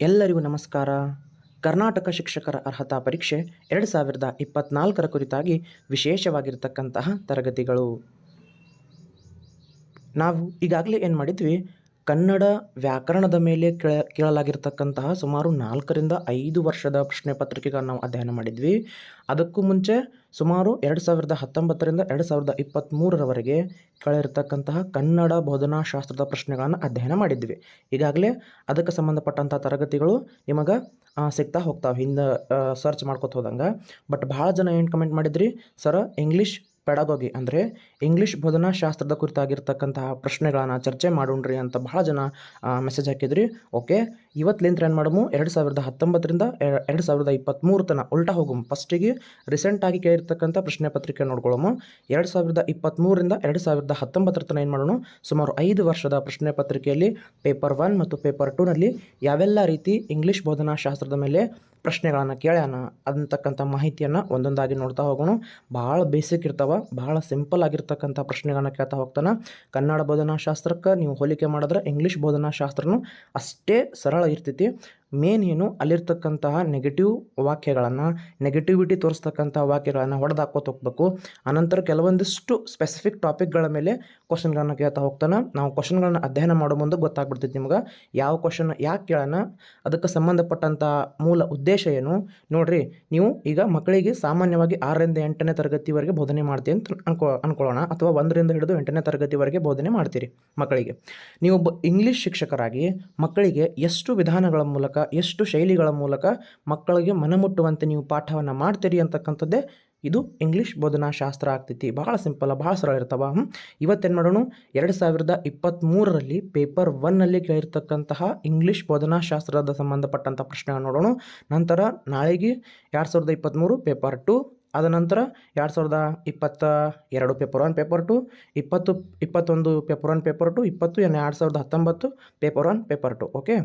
ಎಲ್ಲರಿಗೂ ನಮಸ್ಕಾರ. ಕರ್ನಾಟಕ ಶಿಕ್ಷಕರ ಅರ್ಹತಾ ಪರೀಕ್ಷೆ ಎರಡು ಸಾವಿರದ ಇಪ್ಪತ್ತ್ನಾಲ್ಕರ ಕುರಿತಾಗಿ ವಿಶೇಷವಾಗಿರತಕ್ಕಂತಹ ತರಗತಿಗಳು. ನಾವು ಈಗಾಗಲೇ ಏನು ಮಾಡಿದ್ವಿ? ಕನ್ನಡ ವ್ಯಾಕರಣದ ಮೇಲೆ ಕೇಳ, ಕೇಳಲಾಗಿರ್ತಕ್ಕಂತಹ ಸುಮಾರು ನಾಲ್ಕರಿಂದ ಐದು ವರ್ಷದ ಪ್ರಶ್ನೆ ಪತ್ರಿಕೆಗಳನ್ನು ನಾವು ಅಧ್ಯಯನ ಮಾಡಿದ್ವಿ. ಅದಕ್ಕೂ ಮುಂಚೆ ಸುಮಾರು ಎರಡು ಸಾವಿರದ ಹತ್ತೊಂಬತ್ತರಿಂದ ಎರಡು ಸಾವಿರದ ಇಪ್ಪತ್ತ್ಮೂರರವರೆಗೆ ಕಳೆದಿರತಕ್ಕಂತಹ ಕನ್ನಡ ಬೋಧನಾಶಾಸ್ತ್ರದ ಪ್ರಶ್ನೆಗಳನ್ನು ಅಧ್ಯಯನ ಮಾಡಿದ್ವಿ. ಈಗಾಗಲೇ ಅದಕ್ಕೆ ಸಂಬಂಧಪಟ್ಟಂಥ ತರಗತಿಗಳು ನಿಮಗೆ ಸಿಗ್ತಾ ಹೋಗ್ತಾವೆ. ಹಿಂದೆ ಸರ್ಚ್ ಮಾಡ್ಕೊತ ಹೋದಂಗೆ. ಬಟ್ ಭಾಳ ಜನ ಏನು ಕಮೆಂಟ್ ಮಾಡಿದ್ರಿ? ಸರ ಇಂಗ್ಲೀಷ್ ಪೆಡಗೋಗಿ. ಅಂದರೆ ಇಂಗ್ಲೀಷ್ ಬೋಧನಾಶಾಸ್ತ್ರದ ಕುರಿತಾಗಿರ್ತಕ್ಕಂತಹ ಪ್ರಶ್ನೆಗಳನ್ನು ಚರ್ಚೆ ಮಾಡೋಣ್ರಿ ಅಂತ ಬಹಳ ಜನ ಮೆಸೇಜ್ ಹಾಕಿದ್ರಿ. ಓಕೆ ಇವತ್ತಲಿಂತ್ರ ಏನು ಮಾಡಮು? ಎರಡು ಸಾವಿರದ ಹತ್ತೊಂಬತ್ತರಿಂದ ಎರಡು ಸಾವಿರದ ಇಪ್ಪತ್ತ್ಮೂರು ತನ ಉಲ್ಟಾ ಹೋಗಮ್. ಫಸ್ಟಿಗೆ ರೀಸೆಂಟಾಗಿ ಕೇಳಿರ್ತಕ್ಕಂಥ ಪ್ರಶ್ನೆ ಪತ್ರಿಕೆ ನೋಡ್ಕೊಳ್ಳೋಮು. ಎರಡು ಸಾವಿರದ ಇಪ್ಪತ್ತ್ಮೂರರಿಂದ ಎರಡು ಸಾವಿರದ ಹತ್ತೊಂಬತ್ತರ ತನಕ ಏನು ಮಾಡೋಣ? ಸುಮಾರು ಐದು ವರ್ಷದ ಪ್ರಶ್ನೆ ಪತ್ರಿಕೆಯಲ್ಲಿ ಪೇಪರ್ ಒನ್ ಮತ್ತು ಪೇಪರ್ ಟೂನಲ್ಲಿ ಯಾವೆಲ್ಲ ರೀತಿ ಇಂಗ್ಲೀಷ್ ಬೋಧನಾಶಾಸ್ತ್ರದ ಮೇಲೆ ಪ್ರಶ್ನೆಗಳನ್ನು ಕೇಳ್ಯಾನ ಅಂತಕ್ಕಂಥ ಮಾಹಿತಿಯನ್ನು ಒಂದೊಂದಾಗಿ ನೋಡ್ತಾ ಹೋಗೋಣ. ಭಾಳ ಬೇಸಿಕ್ ಇರ್ತಾವೆ, ಭಾಳ ಸಿಂಪಲ್ ಆಗಿರ್ತಕ್ಕಂಥ ಪ್ರಶ್ನೆಗಳನ್ನು ಕೇಳ್ತಾ ಹೋಗ್ತಾನೆ. ಕನ್ನಡ ಬೋಧನಾಶಾಸ್ತ್ರಕ್ಕೆ ನೀವು ಹೋಲಿಕೆ ಮಾಡಿದ್ರೆ ಇಂಗ್ಲೀಷ್ ಬೋಧನಾಶಾಸ್ತ್ರನೂ ಅಷ್ಟೇ ಸರಳ ಇರ್ತೈತಿ. ಮೇನ್ ಏನು ಅಲ್ಲಿರ್ತಕ್ಕಂತಹ ನೆಗೆಟಿವ್ ವಾಕ್ಯಗಳನ್ನು ನೆಗೆಟಿವಿಟಿ ತೋರಿಸ್ತಕ್ಕಂಥ ವಾಕ್ಯಗಳನ್ನು ಹೊಡೆದಾಕೋತ ಹೋಗ್ಬೇಕು. ಅನಂತರ ಕೆಲವೊಂದಿಷ್ಟು ಸ್ಪೆಸಿಫಿಕ್ ಟಾಪಿಕ್ಗಳ ಮೇಲೆ ಕ್ವಶನ್ಗಳನ್ನ ಕೇಳ್ತಾ ಹೋಗ್ತಾನೆ. ನಾವು ಕ್ವಶನ್ಗಳನ್ನು ಅಧ್ಯಯನ ಮಾಡೋ ಮುಂದೆ ಗೊತ್ತಾಗ್ಬಿಡ್ತೈತಿ ನಿಮ್ಗೆ. ಯಾವ ಕ್ವಶನ್ ಯಾಕೆ ಕೇಳೋಣ? ಅದಕ್ಕೆ ಸಂಬಂಧಪಟ್ಟಂಥ ಮೂಲ ಉದ್ದೇಶ ಏನು? ನೋಡ್ರಿ, ನೀವು ಈಗ ಮಕ್ಕಳಿಗೆ ಸಾಮಾನ್ಯವಾಗಿ ಆರರಿಂದ ಎಂಟನೇ ತರಗತಿವರೆಗೆ ಬೋಧನೆ ಮಾಡ್ತೀವಿ ಅಂತ ಅನ್ಕೋ, ಅನ್ಕೊಳ್ಳೋಣ. ಅಥವಾ ಒಂದರಿಂದ ಹಿಡಿದು ಎಂಟನೇ ತರಗತಿವರೆಗೆ ಬೋಧನೆ ಮಾಡ್ತೀರಿ ಮಕ್ಕಳಿಗೆ. ನೀವು ಒಬ್ಬ ಇಂಗ್ಲೀಷ್ ಶಿಕ್ಷಕರಾಗಿ ಮಕ್ಕಳಿಗೆ ಎಷ್ಟು ವಿಧಾನಗಳ ಮೂಲಕ, ಎಷ್ಟು ಶೈಲಿಗಳ ಮೂಲಕ ಮಕ್ಕಳಿಗೆ ಮನಮುಟ್ಟುವಂತೆ ನೀವು ಪಾಠವನ್ನು ಮಾಡ್ತೀರಿ ಅಂತಕ್ಕಂಥದ್ದೇ ಇದು ಇಂಗ್ಲೀಷ್ ಬೋಧನಾಶಾಸ್ತ್ರ ಆಗ್ತೈತಿ. ಭಾಳ ಸಿಂಪಲ್ ಭಾಳ ಸರಳ ಇರ್ತಾವ. ಇವತ್ತೇನು ಮಾಡೋಣ? ಎರಡು ಸಾವಿರದ ಇಪ್ಪತ್ತ್ಮೂರರಲ್ಲಿ ಪೇಪರ್ ಒನ್ನಲ್ಲಿ ಕೇಳಿರ್ತಕ್ಕಂತಹ ಇಂಗ್ಲೀಷ್ ಬೋಧನಾಶಾಸ್ತ್ರದ ಸಂಬಂಧಪಟ್ಟಂಥ ಪ್ರಶ್ನೆಗಳನ್ನು ನೋಡೋಣ. ನಂತರ ನಾಳೆಗೆ ಎರಡು ಸಾವಿರದ ಇಪ್ಪತ್ತ್ಮೂರು ಪೇಪರ್ ಟು, ಅದ ನಂತರ ಎರಡು ಸಾವಿರದ ಇಪ್ಪತ್ತ ಎರಡು ಪೇಪರ್ ಒನ್ ಪೇಪರ್ ಟು, ಇಪ್ಪತ್ತು, ಇಪ್ಪತ್ತೊಂದು ಪೇಪರ್ ಒನ್ ಪೇಪರ್ ಟು, ಇಪ್ಪತ್ತು ಏನು ಎರಡು ಸಾವಿರದ ಹತ್ತೊಂಬತ್ತು paper one paper two, okay?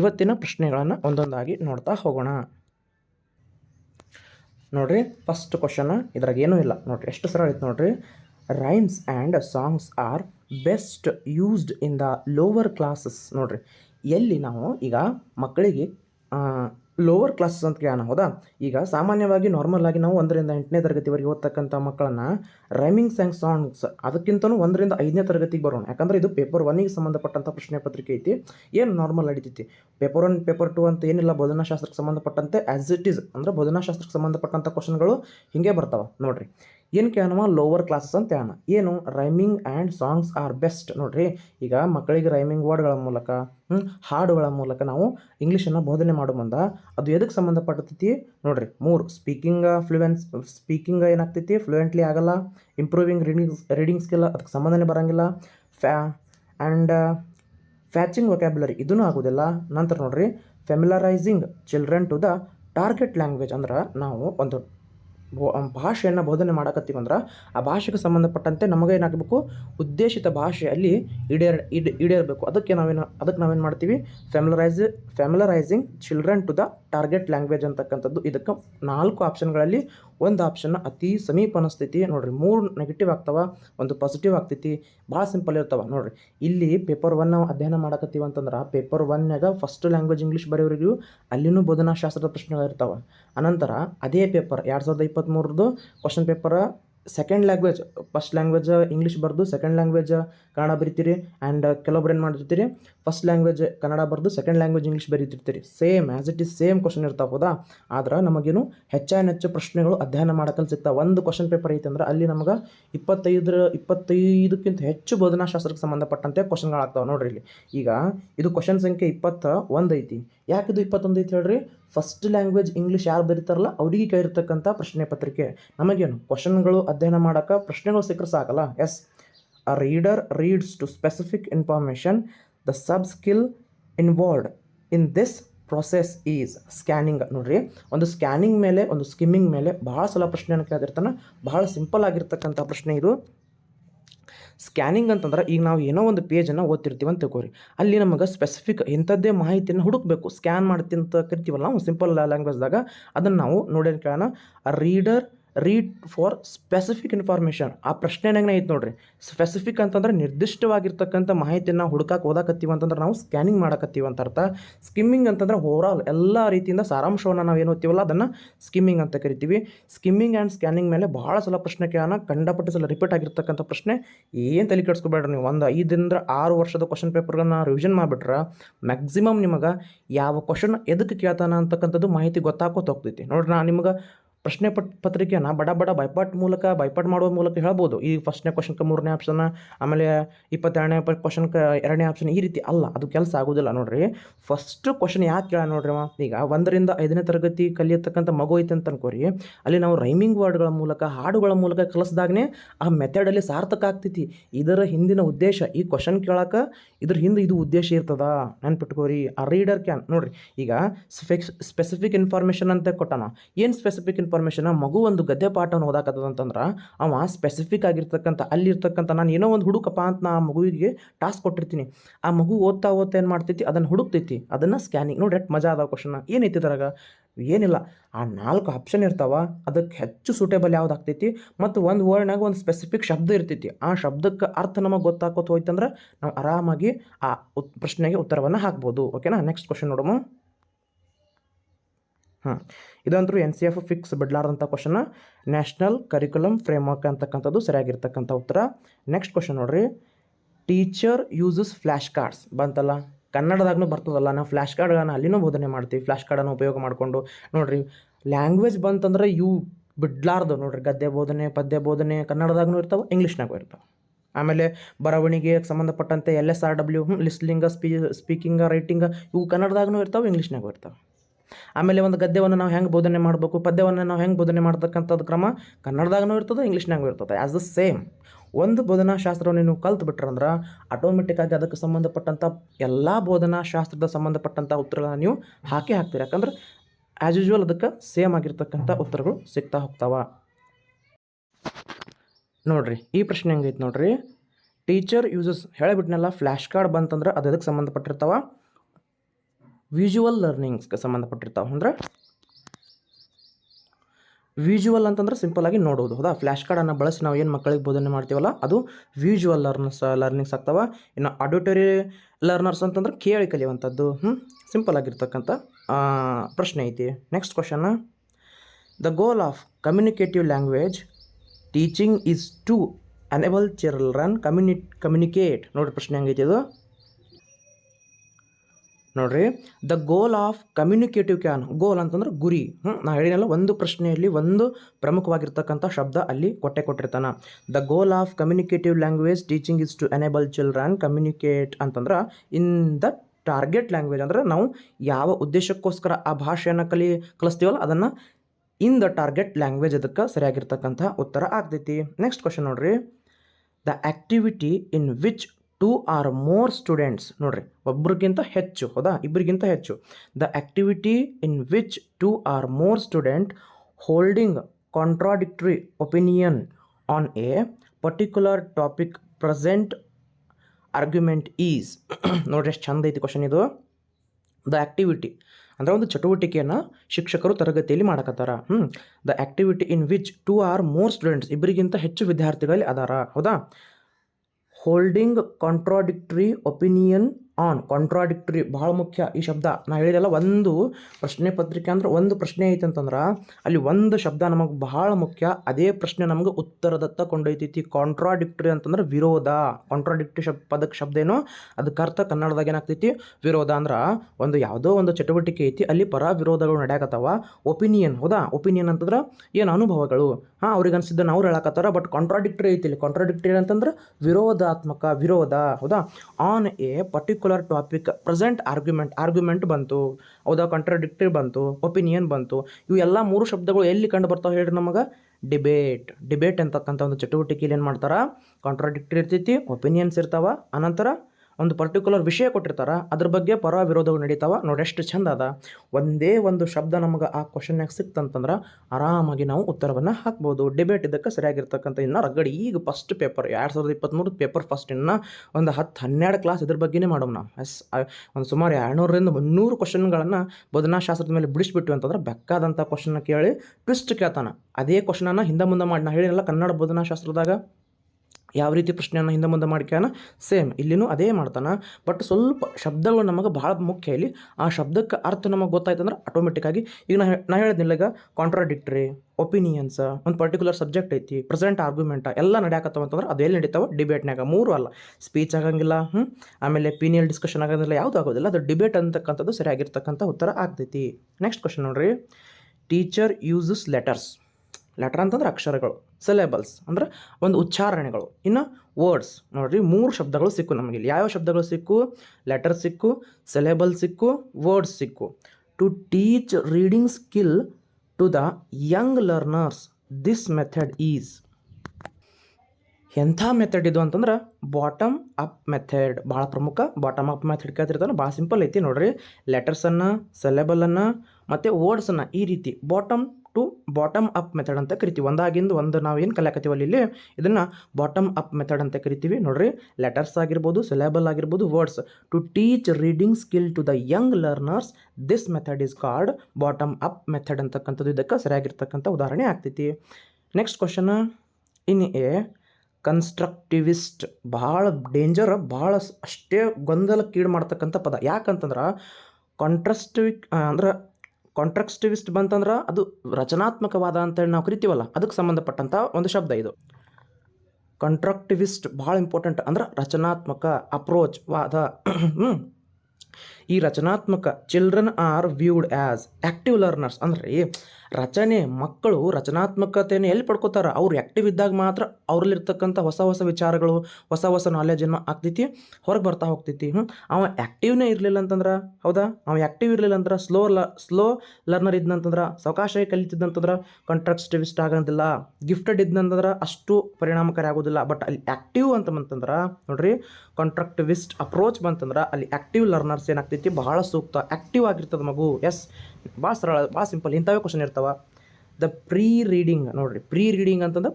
ಇವತ್ತಿನ ಪ್ರಶ್ನೆಗಳನ್ನು ಒಂದೊಂದಾಗಿ ನೋಡ್ತಾ ಹೋಗೋಣ. ನೋಡ್ರಿ ಫಸ್ಟ್ ಕ್ವಶನ್ ಇದ್ರಾಗ ಏನೂ ಇಲ್ಲ. ನೋಡ್ರಿ, ಎಷ್ಟು ಸರಳ ಐತೆ ನೋಡ್ರಿ. Rhymes and songs are best used in the lower classes ನೋಡ್ರಿ, ಎಲ್ಲಿ ನಾವು ಈಗ ಮಕ್ಕಳಿಗೆ ಲೋವರ್ ಕ್ಲಾಸಸ್ ಅಂತ ಕೇಳೋಣ, ಹೌದಾ? ಈಗ ಸಾಮಾನ್ಯವಾಗಿ ನಾರ್ಮಲ್ ಆಗಿ ನಾವು ಒಂದರಿಂದ ಎಂಟನೇ ತರಗತಿವರೆಗೆ ಓದ್ತಕ್ಕಂಥ ಮಕ್ಕಳನ್ನ ರೈಮಿಂಗ್ ಸ್ಯಾಂಗ್ ಸಾಂಗ್ಸ್ ಅದಕ್ಕಿಂತನೂ ಒಂದರಿಂದ ಐದನೇ ತರಗತಿಗೆ ಬರೋಣ. ಯಾಕಂದ್ರೆ ಇದು ಪೇಪರ್ ಒನ್ನಿಗೆ ಸಂಬಂಧಪಟ್ಟಂಥ ಪ್ರಶ್ನೆ ಪತ್ರಿಕೆ ಐತಿ. ಏನು ನಾರ್ಮಲ್ ನಡೀತೈತಿ? ಪೇಪರ್ ಒನ್ ಪೇಪರ್ ಟು ಅಂತ ಏನಿಲ್ಲ ಬೋಧನಾಶಾಸ್ತ್ರಕ್ಕೆ ಸಂಬಂಧಪಟ್ಟಂತೆ ಆ್ಯಸ್ ಇಟ್ ಈಸ್ ಅಂದ್ರೆ ಬೋಧನಾಶಾಸ್ತ್ರಕ್ಕೆ ಸಂಬಂಧಪಟ್ಟಂಥ ಕ್ವಶನ್ಗಳು ಹಿಂಗೆ ಬರ್ತಾವೆ. ನೋಡ್ರಿ. ಏನು ಕೇಳೋಣ ಲೋವರ್ ಕ್ಲಾಸಸ್ ಅಂತ ಹೇಳೋಣ ಏನು? Rhyming and songs are best ನೋಡಿರಿ. ಈಗ ಮಕ್ಕಳಿಗೆ ರೈಮಿಂಗ್ ವರ್ಡ್ಗಳ ಮೂಲಕ ಹಾಡುಗಳ ಮೂಲಕ ನಾವು ಇಂಗ್ಲೀಷನ್ನು ಬೋಧನೆ ಮಾಡೋ ಮುಂದೆ. ಅದು ಎದಕ್ಕೆ ಸಂಬಂಧಪಟ್ಟತಿ ನೋಡಿರಿ, ಮೂರು ಸ್ಪೀಕಿಂಗ್ ಫ್ಲೂಯೆನ್ಸ್ ಸ್ಪೀಕಿಂಗ್ ಏನಾಗ್ತೈತಿ? ಫ್ಲೂಯೆಂಟ್ಲಿ ಆಗಲ್ಲ ಇಂಪ್ರೂವಿಂಗ್ ರೀಡಿಂಗ್ ರೀಡಿಂಗ್ ಸ್ಕಿಲ್ ಅದಕ್ಕೆ ಸಂಬಂಧನೇ ಬರೋಂಗಿಲ್ಲ. ಫ್ಯಾ ಆ್ಯಂಡ್ ಫ್ಯಾಚಿಂಗ್ ವೊಕ್ಯಾಬ್ಯುಲರಿ ಇದೂ ಆಗೋದಿಲ್ಲ. ನಂತರ ನೋಡಿರಿ familiarising children to the target language ಅಂದ್ರೆ ನಾವು ಒಂದು ಭಾಷೆಯನ್ನು ಬೋಧನೆ ಮಾಡಕತ್ತೀವಂದ್ರೆ ಆ ಭಾಷೆಗೆ ಸಂಬಂಧಪಟ್ಟಂತೆ ನಮಗೆ ಏನಾಗಬೇಕು? ಉದ್ದೇಶಿತ ಭಾಷೆಯಲ್ಲಿ ಈಡೇರ್ ಈಡ್ ಈಡೇರಬೇಕು. ಅದಕ್ಕೆ ನಾವೇನು ಅದಕ್ಕೆ ನಾವೇನು ಮಾಡ್ತೀವಿ? Familiarise familiarising children to the target language ಅಂತಕ್ಕಂಥದ್ದು. ಇದಕ್ಕೆ ನಾಲ್ಕು ಆಪ್ಷನ್ಗಳಲ್ಲಿ ಒಂದು ಆಪ್ಷನ್ ಅತಿ ಸಮೀಪ ಅನಿಸ್ತೈತಿ ನೋಡಿರಿ. ಮೂರು ನೆಗೆಟಿವ್ ಆಗ್ತಾವ, ಒಂದು ಪಾಸಿಟಿವ್ ಆಗ್ತೈತಿ, ಭಾಳ ಸಿಂಪಲ್ ಇರ್ತವೆ ನೋಡಿರಿ. ಇಲ್ಲಿ ಪೇಪರ್ ಒನ್ ನಾವು ಅಧ್ಯಯನ ಮಾಡಕತ್ತೀವಿ ಅಂತಂದ್ರೆ ಪೇಪರ್ ಒನ್ನಾಗ ಫಸ್ಟ್ ಲ್ಯಾಂಗ್ವೇಜ್ ಇಂಗ್ಲೀಷ್ ಬರೆಯೋರಿಗೂ ಅಲ್ಲಿನೂ ಬೋಧನಾಶಾಸ್ತ್ರದ ಪ್ರಶ್ನೆಗಳು ಇರ್ತಾವೆ ಅನಂತರ ಅದೇ ಪೇಪರ್ ಎರಡು ಸಾವಿರದ ಇಪ್ಪತ್ತ್ಮೂರದ್ದು question paper second language first language English ಬರೆದು ಸೆಕೆಂಡ್ ಲ್ಯಾಂಗ್ವೇಜ್ ಕನ್ನಡ ಬರಿತೀರಿ ಆ್ಯಂಡ್ ಕೆಲವೊಬ್ರು ಏನು ಮಾಡ್ತಿರ್ತೀರಿ? ಫಸ್ಟ್ ಲ್ಯಾಂಗ್ವೇಜ್ ಕನ್ನಡ ಬರೆದು second language English ಬರೀತಿರ್ತೀರಿ. Same as it is same question ಇರ್ತಾವೆ ಹೌದಾ? ಆದ್ರೆ ನಮಗೇನು ಹೆಚ್ಚಾನ ಹೆಚ್ಚು ಪ್ರಶ್ನೆಗಳು ಅಧ್ಯಯನ ಮಾಡೋಕ್ಕಲ್ಲಿ ಸಿಗ್ತಾವೆ. ಒಂದು ಕ್ವಶನ್ ಪೇಪರ್ ಐತೆ ಅಂದ್ರೆ ಅಲ್ಲಿ ನಮಗೆ ಇಪ್ಪತ್ತೈದರ, ಇಪ್ಪತ್ತೈದಕ್ಕಿಂತ ಹೆಚ್ಚು ಬೋಧನಾಶಾಸ್ತ್ರಕ್ಕೆ ಸಂಬಂಧಪಟ್ಟಂತೆ ಕ್ವಶನ್ಗಳಾಗ್ತಾವೆ ನೋಡ್ರಿ ಇಲ್ಲಿ. ಈಗ ಇದು ಕ್ವಶನ್ ಸಂಖ್ಯೆ ಇಪ್ಪತ್ತ ಒಂದು ಐತಿ. ಯಾಕಿದು ಇಪ್ಪತ್ತೊಂದು ಐತಿ ಹೇಳ್ರಿ? ಫಸ್ಟ್ ಲ್ಯಾಂಗ್ವೇಜ್ ಇಂಗ್ಲೀಷ್ ಯಾರು ಬರೀತಾರಲ್ಲ, ಅವರಿಗೆ ಕೇಳಿರ್ತಕ್ಕಂಥ ಪ್ರಶ್ನೆ ಪತ್ರಿಕೆ. ನಮಗೇನು? ಕ್ವಶನ್ಗಳು ಅಧ್ಯಯನ ಮಾಡೋಕ್ಕೆ ಪ್ರಶ್ನೆಗಳು ಸಿಕ್ಕರೆ ಸಾಕಲ್ಲ as a reader reads to specific information the sub skill involved in this process is scanning ನೋಡ್ರಿ, ಒಂದು ಸ್ಕ್ಯಾನಿಂಗ್ ಮೇಲೆ, ಒಂದು ಸ್ಕಿಮ್ಮಿಂಗ್ ಮೇಲೆ ಭಾಳ ಸಲ ಪ್ರಶ್ನೆಯನ್ನು ಕೇಳ್ತಿರ್ತಾನೆ. ಭಾಳ ಸಿಂಪಲ್ ಆಗಿರ್ತಕ್ಕಂಥ ಪ್ರಶ್ನೆ ಇದು. ಸ್ಕ್ಯಾನಿಂಗ್ ಅಂತಂದ್ರೆ ಈಗ ನಾವು ಏನೋ ಒಂದು ಪೇಜನ್ನು ಓದ್ತಿರ್ತೀವಿ ಅಂತ ತಿಳ್ಕೊರಿ. ಅಲ್ಲಿ ನಮಗೆ ಸ್ಪೆಸಿಫಿಕ್ ಇಂಥದ್ದೇ ಮಾಹಿತಿಯನ್ನು ಹುಡುಕಬೇಕು. ಸ್ಕ್ಯಾನ್ ಮಾಡ್ತೀನಿ ಅಂತ ಕರಿತೀವಲ್ಲ ನಾವು ಸಿಂಪಲ್ ಲ್ಯಾಂಗ್ವೇಜ್ದಾಗ ಅದನ್ನು ನಾವು ನೋಡಿ ಕೇಳೋಣ? Reader read for specific information. ಆ ಪ್ರಶ್ನೆನಾಗ ಐತೆ ನೋಡ್ರಿ. ಸ್ಪೆಸಿಫಿಕ್ ಅಂತಂದ್ರೆ ನಿರ್ದಿಷ್ಟವಾಗಿರ್ತಕ್ಕಂಥ ಮಾಹಿತಿಯನ್ನು ಹುಡುಕಾಕೆ ಓದಾಕತ್ತೀವಿ ಅಂತಂದ್ರೆ ನಾವು ಸ್ಕ್ಯಾನಿಂಗ್ ಮಾಡಕತ್ತೀವಿ ಅಂತ ಅರ್ಥ. ಸ್ಕಿಮ್ಮಿಂಗ್ ಅಂತಂದ್ರೆ ಓವರ್ಆಲ್ ಎಲ್ಲ ರೀತಿಯಿಂದ ಸಾರಾಂಶವನ್ನು ನಾವು ಏನು ಓದ್ತೀವಲ್ಲ, ಅದನ್ನು ಸ್ಕಿಮ್ಮಿಂಗ್ ಅಂತ ಕರಿತೀವಿ. ಸ್ಕಿಮ್ಮಿಂಗ್ ಆ್ಯಂಡ್ ಸ್ಕ್ಯಾನಿಂಗ್ ಮೇಲೆ ಭಾಳ ಸಲ ಪ್ರಶ್ನೆ ಕೇಳೋಣ ಕಂಡಪಟ್ಟು ಸಲ ರಿಪೀಟ್ ಆಗಿರ್ತಕ್ಕಂಥ ಪ್ರಶ್ನೆ ಏನು ತಲೆ ಕೆಡಿಸ್ಕೊಬೇಡ್ರಿ ನೀವು. ಒಂದು ಐದರಿಂದ ಆರು ವರ್ಷದ ಕ್ವಶನ್ ಪೇಪರ್ಗಳನ್ನ ರಿವಿಷನ್ ಮಾಡಿಬಿಟ್ರೆ ಮ್ಯಾಕ್ಸಿಮಮ್ ನಿಮಗೆ ಯಾವ ಕ್ವಶನ್ ಎದಕ್ಕೆ ಕೇಳ್ತಾನ ಅಂತಕ್ಕಂಥದ್ದು ಮಾಹಿತಿ ಗೊತ್ತಾಕೋತ ಹೋಗ್ತೈತಿ. ನೋಡ್ರಿ ನಾನು ನಿಮ್ಗೆ ಪ್ರಶ್ನೆ ಪಟ್, ಪತ್ರಿಕೆಯನ್ನು ಬಡ ಬಡ ಬೈಪಾಟ್ ಮೂಲಕ, ಬೈಪಾಟ್ ಮಾಡುವ ಮೂಲಕ ಹೇಳ್ಬೋದು. ಈ ಫಸ್ಟ್ನೇ ಕ್ವಶನ್ಗೆ ಮೂರನೇ ಆಪ್ಷನ್ ಆಮೇಲೆ ಇಪ್ಪತ್ತೆರಡನೇ ಕ್ವಶನ್ಗೆ ಎರಡನೇ ಆಪ್ಷನ್ ಈ ರೀತಿ ಅಲ್ಲ. ಅದು ಕೆಲಸ ಆಗೋದಿಲ್ಲ ನೋಡ್ರಿ. ಫಸ್ಟ್ ಕ್ವಶನ್ ಯಾಕೆ ಕೇಳ ನೋಡ್ರಿ ಈಗ ಒಂದರಿಂದ ಐದನೇ ತರಗತಿ ಕಲಿಯತಕ್ಕಂಥ ಮಗು ಐತೆ ಅಂತ ಅನ್ಕೋರಿ. ಅಲ್ಲಿ ನಾವು ರೈಮಿಂಗ್ ವರ್ಡ್ಗಳ ಮೂಲಕ, ಹಾಡುಗಳ ಮೂಲಕ ಕಲಿಸಿದಾಗನೇ ಆ ಮೆಥಡಲ್ಲಿ ಸಾರ್ಥಕ ಆಗ್ತೈತಿ. ಇದರ ಹಿಂದಿನ ಉದ್ದೇಶ, ಈ ಕ್ವಶನ್ ಕೇಳಕ್ಕೆ ಇದ್ರ ಹಿಂದೆ ಇದು ಉದ್ದೇಶ ಇರ್ತದ ನೆನ್ಪಿಟ್ಕೋರಿ. ಆ ರೀಡರ್ ಕ್ಯಾನ್ ನೋಡ್ರಿ. ಈಗ ಸ್ಪೆಕ್ಸ್ ಸ್ಪೆಸಿಫಿಕ್ ಇನ್ಫಾರ್ಮೇಷನ್ ಅಂತ ಕೊಟ್ಟಾನ. ಏನು ಸ್ಪೆಸಿಫಿಕ್ ಇನ್ಫಾರ್ಮೇಷನ್ ಮಗು ಒಂದು ಗದ್ದೆ ಪಾಠವನ್ನು ಓದಾಕತ್ತದ ಅಂತಂದ್ರೆ ಅವ ಸ್ಪೆಸಿಫಿಕ್ ಆಗಿರ್ತಕ್ಕಂಥ, ಅಲ್ಲಿರ್ತಕ್ಕಂಥ ನಾನು ಏನೋ ಒಂದು ಹುಡುಕಪ್ಪ ಅಂತ ನಾ ಆ ಮಗುವಿಗೆ ಟಾಸ್ಕ್ ಕೊಟ್ಟಿರ್ತೀನಿ. ಆ ಮಗು ಓದ್ತಾ ಓದ್ತಾ ಏನು ಮಾಡ್ತೈತಿ? ಅದನ್ನು ಹುಡುಕ್ತೈತಿ. ಅದನ್ನು ಸ್ಕ್ಯಾನಿಂಗ್ ನೋಡಿ ಎಷ್ಟು ಮಜಾ ಅದಾವ ಕ್ವಶನ್ ಏನೈತಿ ಅದ್ರಾಗ ಏನಿಲ್ಲ. ಆ ನಾಲ್ಕು ಆಪ್ಷನ್ ಇರ್ತಾವ. ಅದಕ್ಕೆ ಹೆಚ್ಚು ಸೂಟೇಬಲ್ ಯಾವ್ದು ಆಗ್ತೈತಿ? ಮತ್ತು ಒಂದು ವರ್ಡ್ನಾಗ ಒಂದು ಸ್ಪೆಸಿಫಿಕ್ ಶಬ್ದ ಇರ್ತೈತಿ. ಆ ಶಬ್ದಕ್ಕೆ ಅರ್ಥ ನಮಗೆ ಗೊತ್ತಾಕೋತ ಹೋಯ್ತಂದ್ರೆ ನಾವು ಆರಾಮಾಗಿ ಆ ಉತ್, ಪ್ರಶ್ನೆಗೆ ಉತ್ತರವನ್ನು ಹಾಕ್ಬೋದು. ಓಕೆನಾ ನೆಕ್ಸ್ಟ್ ಕ್ವಶನ್ ನೋಡೋಣ ಹಾಂ. ಇದಂತರೂ ಎನ್ ಸಿ ಎಫ್ ಫಿಕ್ಸ್ ಬಿಡಲಾರ್ದಂಥ ಕ್ವಶನ್. ನ್ಯಾಷನಲ್ ಕರಿಕ್ಯುಲಮ್ ಫ್ರೇಮ್ವರ್ಕ್ ಅಂತಕ್ಕಂಥದ್ದು ಸರಿಯಾಗಿರ್ತಕ್ಕಂಥ ಉತ್ತರ. ನೆಕ್ಸ್ಟ್ ಕ್ವಶನ್ ನೋಡ್ರಿ. Teacher uses flash cards. ಬಂತಲ್ಲ. ಕನ್ನಡದಾಗೂ ಬರ್ತದಲ್ಲ. ನಾವು ಫ್ಲ್ಯಾಶ್ ಕಾರ್ಡ್ಗಳನ್ನು ಅಲ್ಲಿನೂ ಬೋಧನೆ ಮಾಡ್ತೀವಿ. ಫ್ಲ್ಯಾಶ್ ಕಾರ್ಡನ್ನು ಉಪಯೋಗ ಮಾಡಿಕೊಂಡು. ನೋಡ್ರಿ. ಲ್ಯಾಂಗ್ವೇಜ್ ಬಂತಂದ್ರೆ ಇವು ಬಿಡ್ಲಾರ್ದು. ನೋಡ್ರಿ. ಗದ್ಯ ಬೋಧನೆ, ಪದ್ಯ ಬೋಧನೆ ಕನ್ನಡದಾಗೂ ಇರ್ತಾವೆ, ಇಂಗ್ಲೀಷ್ನಾಗೂ ಇರ್ತಾವೆ. ಆಮೇಲೆ ಬರವಣಿಗೆ ಸಂಬಂಧಪಟ್ಟಂತೆ L S R W listening spe, speaking, writing ಇವು ಕನ್ನಡದಾಗೂ ಇರ್ತಾವೆ, ಇಂಗ್ಲೀಷ್ನಾಗೂ ಇರ್ತಾವೆ. ಆಮೇಲೆ ಒಂದು ಗದ್ಯವನ್ನು ನಾವು ಹೆಂಗೆ ಬೋಧನೆ ಮಾಡಬೇಕು, ಪದ್ಯವನ್ನು ನಾವು ಹೆಂಗೆ ಬೋಧನೆ ಮಾಡ್ತಕ್ಕಂಥದ್ದು ಕ್ರಮ ಕನ್ನಡದಾಗೂ ಇರ್ತದೆ ಇಂಗ್ಲೀಷ್ನಾಗೂ ಇರ್ತದೆ. ಆ್ಯಸ್ ದ ಸೇಮ್ ಒಂದು ಬೋಧನಾ ಶಾಸ್ತ್ರವನ್ನು ನೀವು ಕಲ್ತು ಬಿಟ್ರಂದ್ರೆ ಆಟೋಮೆಟಿಕ್ಕಾಗಿ ಅದಕ್ಕೆ ಸಂಬಂಧಪಟ್ಟಂಥ ಎಲ್ಲ ಬೋಧನಾ ಶಾಸ್ತ್ರದ ಸಂಬಂಧಪಟ್ಟಂಥ ಉತ್ತರಗಳನ್ನ ನೀವು ಹಾಕಿ ಹಾಕ್ತೀರಿ. ಯಾಕಂದ್ರೆ ಆ್ಯಸ್ ಯೂಶ್ವಲ್ ಅದಕ್ಕೆ ಸೇಮ್ ಆಗಿರ್ತಕ್ಕಂಥ ಉತ್ತರಗಳು ಸಿಗ್ತಾ ಹೋಗ್ತಾವ. ನೋಡ್ರಿ, ಈ ಪ್ರಶ್ನೆ ಹೆಂಗೈತೆ ನೋಡ್ರಿ. ಟೀಚರ್ ಯೂಸಸ್ ಹೇಳಿಬಿಟ್ನೆಲ್ಲ ಫ್ಲ್ಯಾಶ್ ಕಾರ್ಡ್ ಬಂತಂದ್ರೆ ಅದು ಅದಕ್ಕೆ ಸಂಬಂಧಪಟ್ಟಿರ್ತಾವ. ವಿಜುವಲ್ ಲರ್ನಿಂಗ್ಸ್ಗೆ ಸಂಬಂಧಪಟ್ಟಿರ್ತಾವೆ. ಅಂದ್ರೆ ವಿಜುವಲ್ ಅಂತಂದ್ರೆ ಸಿಂಪಲ್ ಆಗಿ ನೋಡೋದು ಹೌದಾ? ಫ್ಲ್ಯಾಶ್ ಕಾರ್ಡನ್ನು ಬಳಸಿ ನಾವು ಏನು ಮಕ್ಕಳಿಗೆ ಬೋಧನೆ ಮಾಡ್ತೀವಲ್ಲ, ಅದು ವಿಜುವಲ್ ಲರ್ನರ್ಸ್ ಲರ್ನಿಂಗ್ಸ್ ಆಗ್ತಾವ. ಇನ್ನು ಆಡಿಟರಿ ಲರ್ನರ್ಸ್ ಅಂತಂದ್ರೆ ಕೇಳಿ ಕಲಿಯುವಂಥದ್ದು ಹ್ಞೂ ಸಿಂಪಲ್ ಆಗಿರ್ತಕ್ಕಂಥ ಪ್ರಶ್ನೆ ಐತಿ. Next question the goal of communicative language teaching is to enable children communi communicate ನೋಡಿ ಪ್ರಶ್ನೆ ಹೆಂಗೈತಿ ಇದು. ನೋಡ್ರಿ the goal of communicative can goal ಅಂತಂದ್ರೆ ಗುರಿ. ಹ್ಞೂ ನಾ ಹೇಳಿನಲ್ಲ ಒಂದು ಪ್ರಶ್ನೆಯಲ್ಲಿ ಒಂದು ಪ್ರಮುಖವಾಗಿರ್ತಕ್ಕಂಥ ಶಬ್ದ ಅಲ್ಲಿ ಕೊಟ್ಟೆ ಕೊಟ್ಟಿರ್ತಾನೆ. The goal of communicative language teaching is to enable children communicate ಅಂತಂದ್ರೆ ಇನ್ ದ ಟಾರ್ಗೆಟ್ ಲ್ಯಾಂಗ್ವೇಜ್ ಅಂದ್ರೆ ನಾವು ಯಾವ ಉದ್ದೇಶಕ್ಕೋಸ್ಕರ ಆ ಭಾಷೆಯನ್ನು ಕಲಿ, ಕಲಿಸ್ತೀವಲ್ಲ, ಅದನ್ನು ಇನ್ ದ ಟಾರ್ಗೆಟ್ ಲ್ಯಾಂಗ್ವೇಜ್ ಅದಕ್ಕೆ ಸರಿಯಾಗಿರ್ತಕ್ಕಂಥ ಉತ್ತರ ಆಗ್ತೈತಿ. ನೆಕ್ಸ್ಟ್ ಕ್ವಶನ್ ನೋಡ್ರಿ the activity in which two or more students ನೋಡ್ರಿ, ಒಬ್ರಿಗಿಂತ ಹೆಚ್ಚು, ಹೌದಾ? ಇಬ್ಬರಿಗಿಂತ ಹೆಚ್ಚು. The activity in which two or more student holding contradictory opinion on a particular topic present argument is ನೋಡ್ರಿ, ಎಷ್ಟು ಚಂದ ಐತಿ ಕ್ವಶನ್ ಇದು. ದ ಆ್ಯಕ್ಟಿವಿಟಿ ಅಂದರೆ ಒಂದು ಚಟುವಟಿಕೆಯನ್ನು ಶಿಕ್ಷಕರು ತರಗತಿಯಲ್ಲಿ ಮಾಡಕತ್ತಾರ. ಹ್ಞೂ the activity in which two or more students ಇಬ್ಬರಿಗಿಂತ ಹೆಚ್ಚು ವಿದ್ಯಾರ್ಥಿಗಳಲ್ಲಿ ಅದಾರ, ಹೌದಾ? Holding contradictory opinion on contradictory ಭಾಳ ಮುಖ್ಯ ಈ ಶಬ್ದ. ನಾ ಹೇಳಿದೆಲ್ಲ ಒಂದು ಪ್ರಶ್ನೆ ಪತ್ರಿಕೆ ಅಂದ್ರೆ ಒಂದು ಪ್ರಶ್ನೆ ಐತೆ ಅಂತಂದ್ರೆ, ಅಲ್ಲಿ ಒಂದು ಶಬ್ದ ನಮಗೆ ಬಹಳ ಮುಖ್ಯ, ಅದೇ ಪ್ರಶ್ನೆ ನಮಗೆ ಉತ್ತರದತ್ತ ಕೊಂಡೊಯ್ತೈತಿ. ಕಾಂಟ್ರಾಡಿಕ್ಟ್ರಿ ಅಂತಂದ್ರೆ ವಿರೋಧ. ಕಾಂಟ್ರಾಡಿಕ್ಟ್ರಿ ಶಬ್ ಪದಕ್ಕೆ ಶಬ್ದ ಏನು? ಅದಕ್ಕೆ ಅರ್ಥ ಕನ್ನಡದಾಗ ಏನಾಗ್ತೈತಿ? ವಿರೋಧ ಅಂದ್ರೆ ಒಂದು ಯಾವುದೋ ಒಂದು ಚಟುವಟಿಕೆ ಐತಿ, ಅಲ್ಲಿ ಪರ ವಿರೋಧಗಳು ನಡೆಯಕತ್ತಾವ. ಒಪಿನಿಯನ್ ಹೌದಾ? ಒಪಿನಿಯನ್ ಅಂತಂದ್ರೆ ಏನು ಅನುಭವಗಳು? ಹಾಂ, ಅವ್ರಿಗೆ ಅನ್ಸಿದ್ದನ್ನು ನಾವು ಹೇಳಕತ್ತಾರ ಬಟ್ ಕಾಂಟ್ರಾಡಿಕ್ಟ್ರಿ ಐತಿ ಇಲ್ಲಿ. ಕಾಂಟ್ರಾಡಿಕ್ಟ್ರಿ ಅಂತಂದ್ರೆ ವಿರೋಧಾತ್ಮಕ, ವಿರೋಧ, ಹೌದಾ? On a particular topic present argument argument ಬಂತು, ಹೌದಾ ಕಾಂಟ್ರಾಡಿಕ್ಟರಿ ಬಂತು ಒಪಿನಿಯನ್ ಬಂತು, ಇವು ಎಲ್ಲ ಮೂರು ಶಬ್ದಗಳು ಎಲ್ಲಿ ಕಂಡು ಬರ್ತಾವೆ ಹೇಳ್ರಿ ನಮಗೆ? ಡಿಬೇಟ್ ಡಿಬೇಟ್ ಅಂತಕ್ಕಂಥ ಒಂದು ಚಟುವಟಿಕೆಯಲ್ಲಿ ಏನು ಮಾಡ್ತಾರೆ? ಕಾಂಟ್ರಾಡಿಕ್ಟರಿ ಇರ್ತೈತಿ ಒಪಿನಿಯನ್ಸ್ ಇರ್ತಾವ, ಅನಂತರ ಒಂದು ಪರ್ಟಿಕ್ಯುಲರ್ ವಿಷಯ ಕೊಟ್ಟಿರ್ತಾರೆ, ಅದ್ರ ಬಗ್ಗೆ ಪರ ವಿರೋಧಗಳು ನಡೀತಾವ. ನೋಡಿ ಎಷ್ಟು ಚಂದ ಅದ. ಒಂದೇ ಒಂದು ಶಬ್ದ ನಮಗೆ ಆ ಕ್ವಶನ್ಯಾಗ ಸಿಕ್ತಂತಂದ್ರೆ ಆರಾಮಾಗಿ ನಾವು ಉತ್ತರವನ್ನು ಹಾಕ್ಬೋದು. ಡಿಬೇಟ್ ಇದಕ್ಕೆ ಸರಿಯಾಗಿರ್ತಕ್ಕಂಥ ಇನ್ನು ರಗಡಿ ಈಗ ಫಸ್ಟ್ ಪೇಪರ್ ಎರಡು ಸಾವಿರದ ಇಪ್ಪತ್ತ್ಮೂರು ಪೇಪರ್ ಫಸ್ಟ್ ಇನ್ನು ಒಂದು ಹತ್ತು ಹನ್ನೆರಡು ಕ್ಲಾಸ್ ಇದ್ರ ಬಗ್ಗೆನೇ ಮಾಡೋಣ ನಾವು. ಎಸ್ ಒಂದು ಸುಮಾರು ಎರಡುನೂರರಿಂದ ಮುನ್ನೂರು ಕ್ವಶನ್ಗಳನ್ನು ಬದನಾಶಾಸ್ತ್ರದ ಮೇಲೆ ಬಿಡಿಸ್ಬಿಟ್ಟು ಅಂತಂದ್ರೆ ಬೆಕ್ಕಾದಂಥ ಕ್ವಶನ್ನ ಕೇಳಿ ಟ್ವಿಸ್ಟ್ ಕೇಳ್ತಾನೆ. ಅದೇ ಕ್ವಶನನ್ನು ಹಿಂದೆ ಮುಂದೆ ಮಾಡಿ, ನಾ ಹೇಳಿರಲ್ಲ ಕನ್ನಡ ಬೋಧನಾಶಾಸ್ತ್ರದಾಗ. ಯಾವ ರೀತಿ ಪ್ರಶ್ನೆಯನ್ನು ಹಿಂದೆ ಮುಂದೆ ಮಾಡ್ಕ್ಯಾನ? ಸೇಮ್ ಇಲ್ಲಿನೂ ಅದೇ ಮಾಡ್ತಾನೆ. ಬಟ್ ಸ್ವಲ್ಪ ಶಬ್ದಗಳು ನಮಗೆ ಭಾಳ ಮುಖ್ಯ ಇಲ್ಲಿ. ಆ ಶಬ್ದಕ್ಕೆ ಅರ್ಥ ನಮಗೆ ಗೊತ್ತಾಯ್ತು ಅಂದ್ರೆ ಆಟೋಮೆಟಿಕ್ಕಾಗಿ ಈಗ ನಾ ನಾ ಹೇಳಿದ್ನಿಲ್ಲ ಕಾಂಟ್ರಾಡಿಕ್ಟ್ರಿ ಒಪಿನಿಯನ್ಸ್ ಒಂದು ಪರ್ಟಿಕ್ಯುಲರ್ ಸಬ್ಜೆಕ್ಟ್ ಐತಿ ಪ್ರೆಸೆಂಟ್ ಆರ್ಗ್ಯುಮೆಂಟ್ ಎಲ್ಲ ನಡೆಯಕತ್ತವ ಅಂತಂದ್ರೆ ಅದು ಎಲ್ಲಿ ನಡೀತಾವ? ಡಿಬೇಟ್ನಾಗ ಮೂರು ಅಲ್ಲ. ಸ್ಪೀಚ್ ಆಗಂಗಿಲ್ಲ ಹ್ಞೂ ಆಮೇಲೆ ಪೀನಿಯಲ್ ಡಿಸ್ಕಷನ್ ಆಗೋದಿಲ್ಲ ಯಾವುದು ಆಗೋದಿಲ್ಲ. ಅದು ಡಿಬೇಟ್ ಅಂತಕ್ಕಂಥದ್ದು ಸರಿಯಾಗಿರ್ತಕ್ಕಂಥ ಉತ್ತರ ಆಗ್ತೈತಿ. ನೆಕ್ಸ್ಟ್ ಕ್ವಶನ್ ನೋಡ್ರಿ. ಟೀಚರ್ ಯೂಸಸ್ ಲೆಟರ್ಸ್ ಲೆಟರ್ ಅಂತಂದ್ರೆ ಅಕ್ಷರಗಳು. ಸಿಲೆಬಲ್ಸ್ ಅಂದ್ರೆ ಒಂದು ಉಚ್ಚಾರಣೆಗಳು. ಇನ್ನು ವರ್ಡ್ಸ್ ನೋಡಿರಿ, ಮೂರು ಶಬ್ದಗಳು ಸಿಕ್ಕು ನಮಗೆ ಇಲ್ಲಿ. ಯಾವ್ಯಾವ ಶಬ್ದಗಳು ಸಿಕ್ಕು? ಲೆಟರ್ ಸಿಕ್ಕು ಸಿಲೆಬಲ್ ಸಿಕ್ಕು ವರ್ಡ್ಸ್ ಸಿಕ್ಕು. To teach reading skill to the young learners this method is ಎಂಥ ಮೆಥಡ್ ಇದು ಅಂತಂದ್ರೆ ಬಾಟಮ್ ಅಪ್ ಮೆಥಡ್ ಭಾಳ ಪ್ರಮುಖ. ಬಾಟಮ್ ಅಪ್ ಮೆಥಡ್ ಕೇಳ್ತಿರ್ತಾನೆ ಭಾಳ ಸಿಂಪಲ್ ಐತಿ ನೋಡ್ರಿ. ಲೆಟರ್ಸನ್ನು ಸೆಲೆಬಲನ್ನು ಮತ್ತು ವರ್ಡ್ಸನ್ನು ಈ ರೀತಿ. Bottom to bottom up method ಅಂತ ಕರಿತೀವಿ. ಒಂದಾಗಿಂದ ಒಂದು ನಾವು ಏನು ಕಲಿಯಾಕತ್ತೀವಲ್ಲ ಇಲ್ಲಿ ಇದನ್ನು ಬಾಟಮ್ ಅಪ್ ಮೆಥಡ್ ಅಂತ ಕರಿತೀವಿ. ನೋಡ್ರಿ ಲೆಟರ್ಸ್ ಆಗಿರ್ಬೋದು ಸಿಲೆಬಲ್ ಆಗಿರ್ಬೋದು words to teach reading skill to the young learners this method is card bottom up method ಅಂತಕ್ಕಂಥದ್ದು. ಇದಕ್ಕೆ ಸರಿಯಾಗಿರ್ತಕ್ಕಂಥ ಉದಾಹರಣೆ ಆಗ್ತೈತಿ. Next question in a constructivist ಭಾಳ ಡೇಂಜರ್ ಭಾಳ ಅಷ್ಟೇ ಗೊಂದಲಕ್ಕೀಡು ಮಾಡ್ತಕ್ಕಂಥ ಪದ. ಯಾಕಂತಂದ್ರೆ ಕಾಂಟ್ರಸ್ಟಿವಿಕ್ ಅಂದ್ರೆ ಕಾಂಟ್ರಕ್ಸ್ಟಿವಿಸ್ಟ್ ಬಂತಂದ್ರೆ ಅದು ರಚನಾತ್ಮಕವಾದ ಅಂತೇಳಿ ನಾವು ಕರಿತೀವಲ್ಲ ಅದಕ್ಕೆ ಸಂಬಂಧಪಟ್ಟಂಥ ಒಂದು ಶಬ್ದ ಇದು. ಕಾಂಟ್ರಾಕ್ಟಿವಿಸ್ಟ್ ಭಾಳ ಇಂಪಾರ್ಟೆಂಟ್ ಅಂದ್ರೆ ರಚನಾತ್ಮಕ ಅಪ್ರೋಚ್ ವಾದ ಈ ರಚನಾತ್ಮಕ children are viewed as active learners ಅಂದ್ರೆ. ರಚನೆ ಮಕ್ಕಳು ರಚನಾತ್ಮಕತೆಯನ್ನು ಎಲ್ಲಿ ಪಡ್ಕೋತಾರ? ಅವ್ರು ಆ್ಯಕ್ಟಿವ್ ಇದ್ದಾಗ ಮಾತ್ರ ಅವ್ರಲ್ಲಿರ್ತಕ್ಕಂಥ ಹೊಸ ಹೊಸ ವಿಚಾರಗಳು, ಹೊಸ ಹೊಸ ನಾಲೆಜನ್ನು ಆಗ್ತೈತಿ, ಹೊರಗೆ ಬರ್ತಾ ಹೋಗ್ತೈತಿ. ಹ್ಞೂ ಅವ ಆ್ಯಕ್ಟಿವ್ನೇ ಇರಲಿಲ್ಲ ಅಂತಂದ್ರೆ, ಹೌದಾ? ಅವ ಆ್ಯಕ್ಟಿವ್ ಇರಲಿಲ್ಲ ಅಂದ್ರೆ ಸ್ಲೋ ಲ ಸ್ಲೋ ಲರ್ನರ್ ಇದ್ನಂತಂದ್ರೆ ಸಾವಕಾಶ ಕಲಿತಿದ್ದಂತಂದ್ರೆ ಕಾಂಟ್ರಾಕ್ಟಿವಿಸ್ಟ್ ಆಗೋದಿಲ್ಲ ಗಿಫ್ಟೆಡ್ ಇದ್ನಂತಂದ್ರೆ ಅಷ್ಟು ಪರಿಣಾಮಕಾರಿ ಆಗೋದಿಲ್ಲ. ಬಟ್ ಅಲ್ಲಿ ಆ್ಯಕ್ಟಿವ್ ಅಂತ ಬಂತಂದ್ರೆ, ನೋಡ್ರಿ ಕಾಂಟ್ರಾಕ್ಟಿವಿಸ್ಟ್ ಅಪ್ರೋಚ್ ಬಂತಂದ್ರೆ, ಅಲ್ಲಿ ಆ್ಯಕ್ಟಿವ್ ಲರ್ನರ್ಸ್ ಏನಾಗ್ತೈತಿ? ಬಹಳ ಸೂಕ್ತ. ಆ್ಯಕ್ಟಿವ್ ಆಗಿರ್ತದೆ ಮಗು. ಎಸ್ ಭಾಳ ಸರಳ ಭಾಳ ಸಿಂಪಲ್ ಇಂಥವೇ ಕ್ವಶನ್ ಇರ್ತಾವ. ದ ಪ್ರೀ ರೀಡಿಂಗ್ ನೋಡ್ರಿ. ಪ್ರೀ ರೀಡಿಂಗ್ ಅಂತಂದ್ರೆ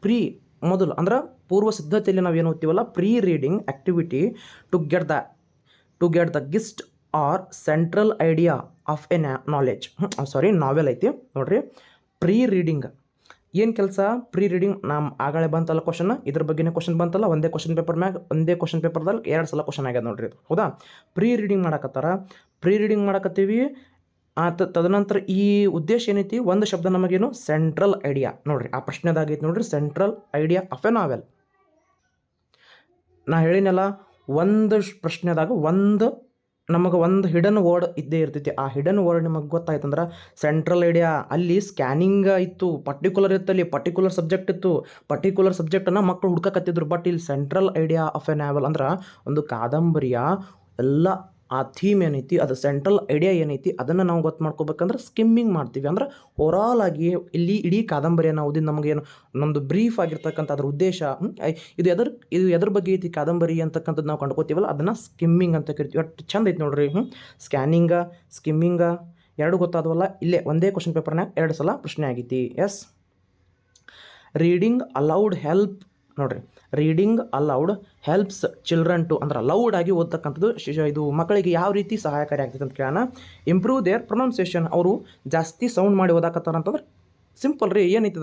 ಪ್ರೀ ಮೊದಲು, ಅಂದ್ರೆ ಪೂರ್ವ ಸಿದ್ಧತೆಯಲ್ಲಿ ನಾವು ಏನು ಓದ್ತೀವಲ್ಲ? Pre reading activity to get the to get the gist or central idea of a knowledge sorry novel ಐತಿ. ನೋಡ್ರಿ. ಪ್ರೀ ರೀಡಿಂಗ್ ಏನು ಕೆಲಸ? ಪ್ರೀ ರೀಡಿಂಗ್ ನಮ್ಮ ಆಗಳೇ ಬಂತಲ್ಲ ಕ್ವಶನ್ ಇದ್ರ ಬಗ್ಗೆನೇ ಕ್ವಶನ್ ಬಂತಲ್ಲ, ಒಂದೇ ಕ್ವಶನ್ ಪೇಪರ್ ಮ್ಯಾಗ, ಒಂದೇ ಕ್ವಶನ್ ಪೇಪರ್ದಲ್ಲಿ ಎರಡು ಸಲ ಕ್ವಶನ್ ಆಗ್ಯದ ನೋಡ್ರಿ ಹೌದಾ? ಪ್ರೀ ರೀಡಿಂಗ್ ಮಾಡಕತ್ತಾರ. ಪ್ರೀ ರೀಡಿಂಗ್ ಮಾಡಕತ್ತೀವಿ. ಆ ತದನಂತರ ಈ ಉದ್ದೇಶ ಏನೈತಿ? ಒಂದು ಶಬ್ದ ನಮಗೇನು? ಸೆಂಟ್ರಲ್ ಐಡಿಯಾ ನೋಡ್ರಿ, ಆ ಪ್ರಶ್ನೆದಾಗೈತಿ ನೋಡ್ರಿ central idea of a novel ನಾ ಹೇಳಿನಲ್ಲ, ಒಂದು ಪ್ರಶ್ನೆದಾಗ ಒಂದು, ನಮಗೆ ಒಂದು ಹಿಡನ್ ವರ್ಡ್ ಇದ್ದೇ ಇರ್ತೈತಿ. ಆ ಹಿಡನ್ ವರ್ಡ್ ನಿಮಗೆ ಗೊತ್ತಾಯ್ತಂದ್ರೆ ಸೆಂಟ್ರಲ್ ಐಡಿಯಾ ಅಲ್ಲಿ ಸ್ಕ್ಯಾನಿಂಗ್ ಇತ್ತು ಪರ್ಟಿಕ್ಯುಲರ್ ಇತ್ತು ಅಲ್ಲಿ ಪರ್ಟಿಕ್ಯುಲರ್ ಸಬ್ಜೆಕ್ಟ್ ಇತ್ತು. ಪರ್ಟಿಕ್ಯುಲರ್ ಸಬ್ಜೆಕ್ಟನ್ನು ಮಕ್ಕಳು ಹುಡ್ಕಕತ್ತಿದ್ರು. ಬಟ್ ಇಲ್ಲಿ central idea of a novel ಅಂದ್ರೆ ಒಂದು ಕಾದಂಬರಿಯ ಎಲ್ಲ ಆ ಥೀಮ್ ಏನೈತಿ, ಅದು ಸೆಂಟ್ರಲ್ ಐಡಿಯಾ ಏನೈತಿ, ಅದನ್ನು ನಾವು ಗೊತ್ತು ಮಾಡ್ಕೋಬೇಕಂದ್ರೆ ಸ್ಕಿಮ್ಮಿಂಗ್ ಮಾಡ್ತೀವಿ. ಅಂದ್ರೆ ಓವರಾಲ್ ಆಗಿ ಇಲ್ಲಿ ಇಡೀ ಕಾದಂಬರಿಯನ್ನು ಓದಿ ನಮಗೇನು ನಮ್ಮದು ಬ್ರೀಫ್ ಆಗಿರ್ತಕ್ಕಂಥ ಅದ್ರ ಉದ್ದೇಶ ಇದು ಎದ್ರ ಇದು ಎದ್ರ ಬಗ್ಗೆ ಐತಿ ಕಾದಂಬರಿ ಅಂತಕ್ಕಂಥದ್ದು ನಾವು ಕಂಡ್ಕೋತೀವಲ್ಲ, ಅದನ್ನು ಸ್ಕಿಮ್ಮಿಂಗ್ ಅಂತ ಕರಿತೀವಿ. ಒಟ್ಟು ಚಂದ ಐತಿ ನೋಡ್ರಿ ಹ್ಞೂ ಸ್ಕ್ಯಾನಿಂಗ ಸ್ಕಿಮ್ಮಿಂಗ ಎರಡು ಗೊತ್ತಾದವಲ್ಲ, ಇಲ್ಲೇ ಒಂದೇ ಕ್ವಶನ್ ಪೇಪರ್ನಾಗ ಎರಡು ಸಲ ಪ್ರಶ್ನೆ ಆಗೈತಿ. ಎಸ್ ರೀಡಿಂಗ್ ಅಲೌಡ್ ಹೆಲ್ಪ್ ನೋಡ್ರಿ. Reading aloud helps children to ಅಂದ್ರೆ ಲೌಡ್ ಆಗಿ ಓದ್ತಕ್ಕಂಥದ್ದು. ಇದು ಮಕ್ಕಳಿಗೆ ಯಾವ ರೀತಿ ಸಹಾಯಕಾರಿ ಆಗ್ತದೆ ಅಂತ ಕೇಳೋಣ. ಇಂಪ್ರೂವ್ ದೇರ್ ಪ್ರೊನೌನ್ಸಿಯೇಷನ್ ಅವರು ಜಾಸ್ತಿ ಸೌಂಡ್ ಮಾಡಿ ಓದಾಕತ್ತಾರ ಅಂತಂದ್ರೆ ಸಿಂಪಲ್ ರೀ, ಏನೈತಿ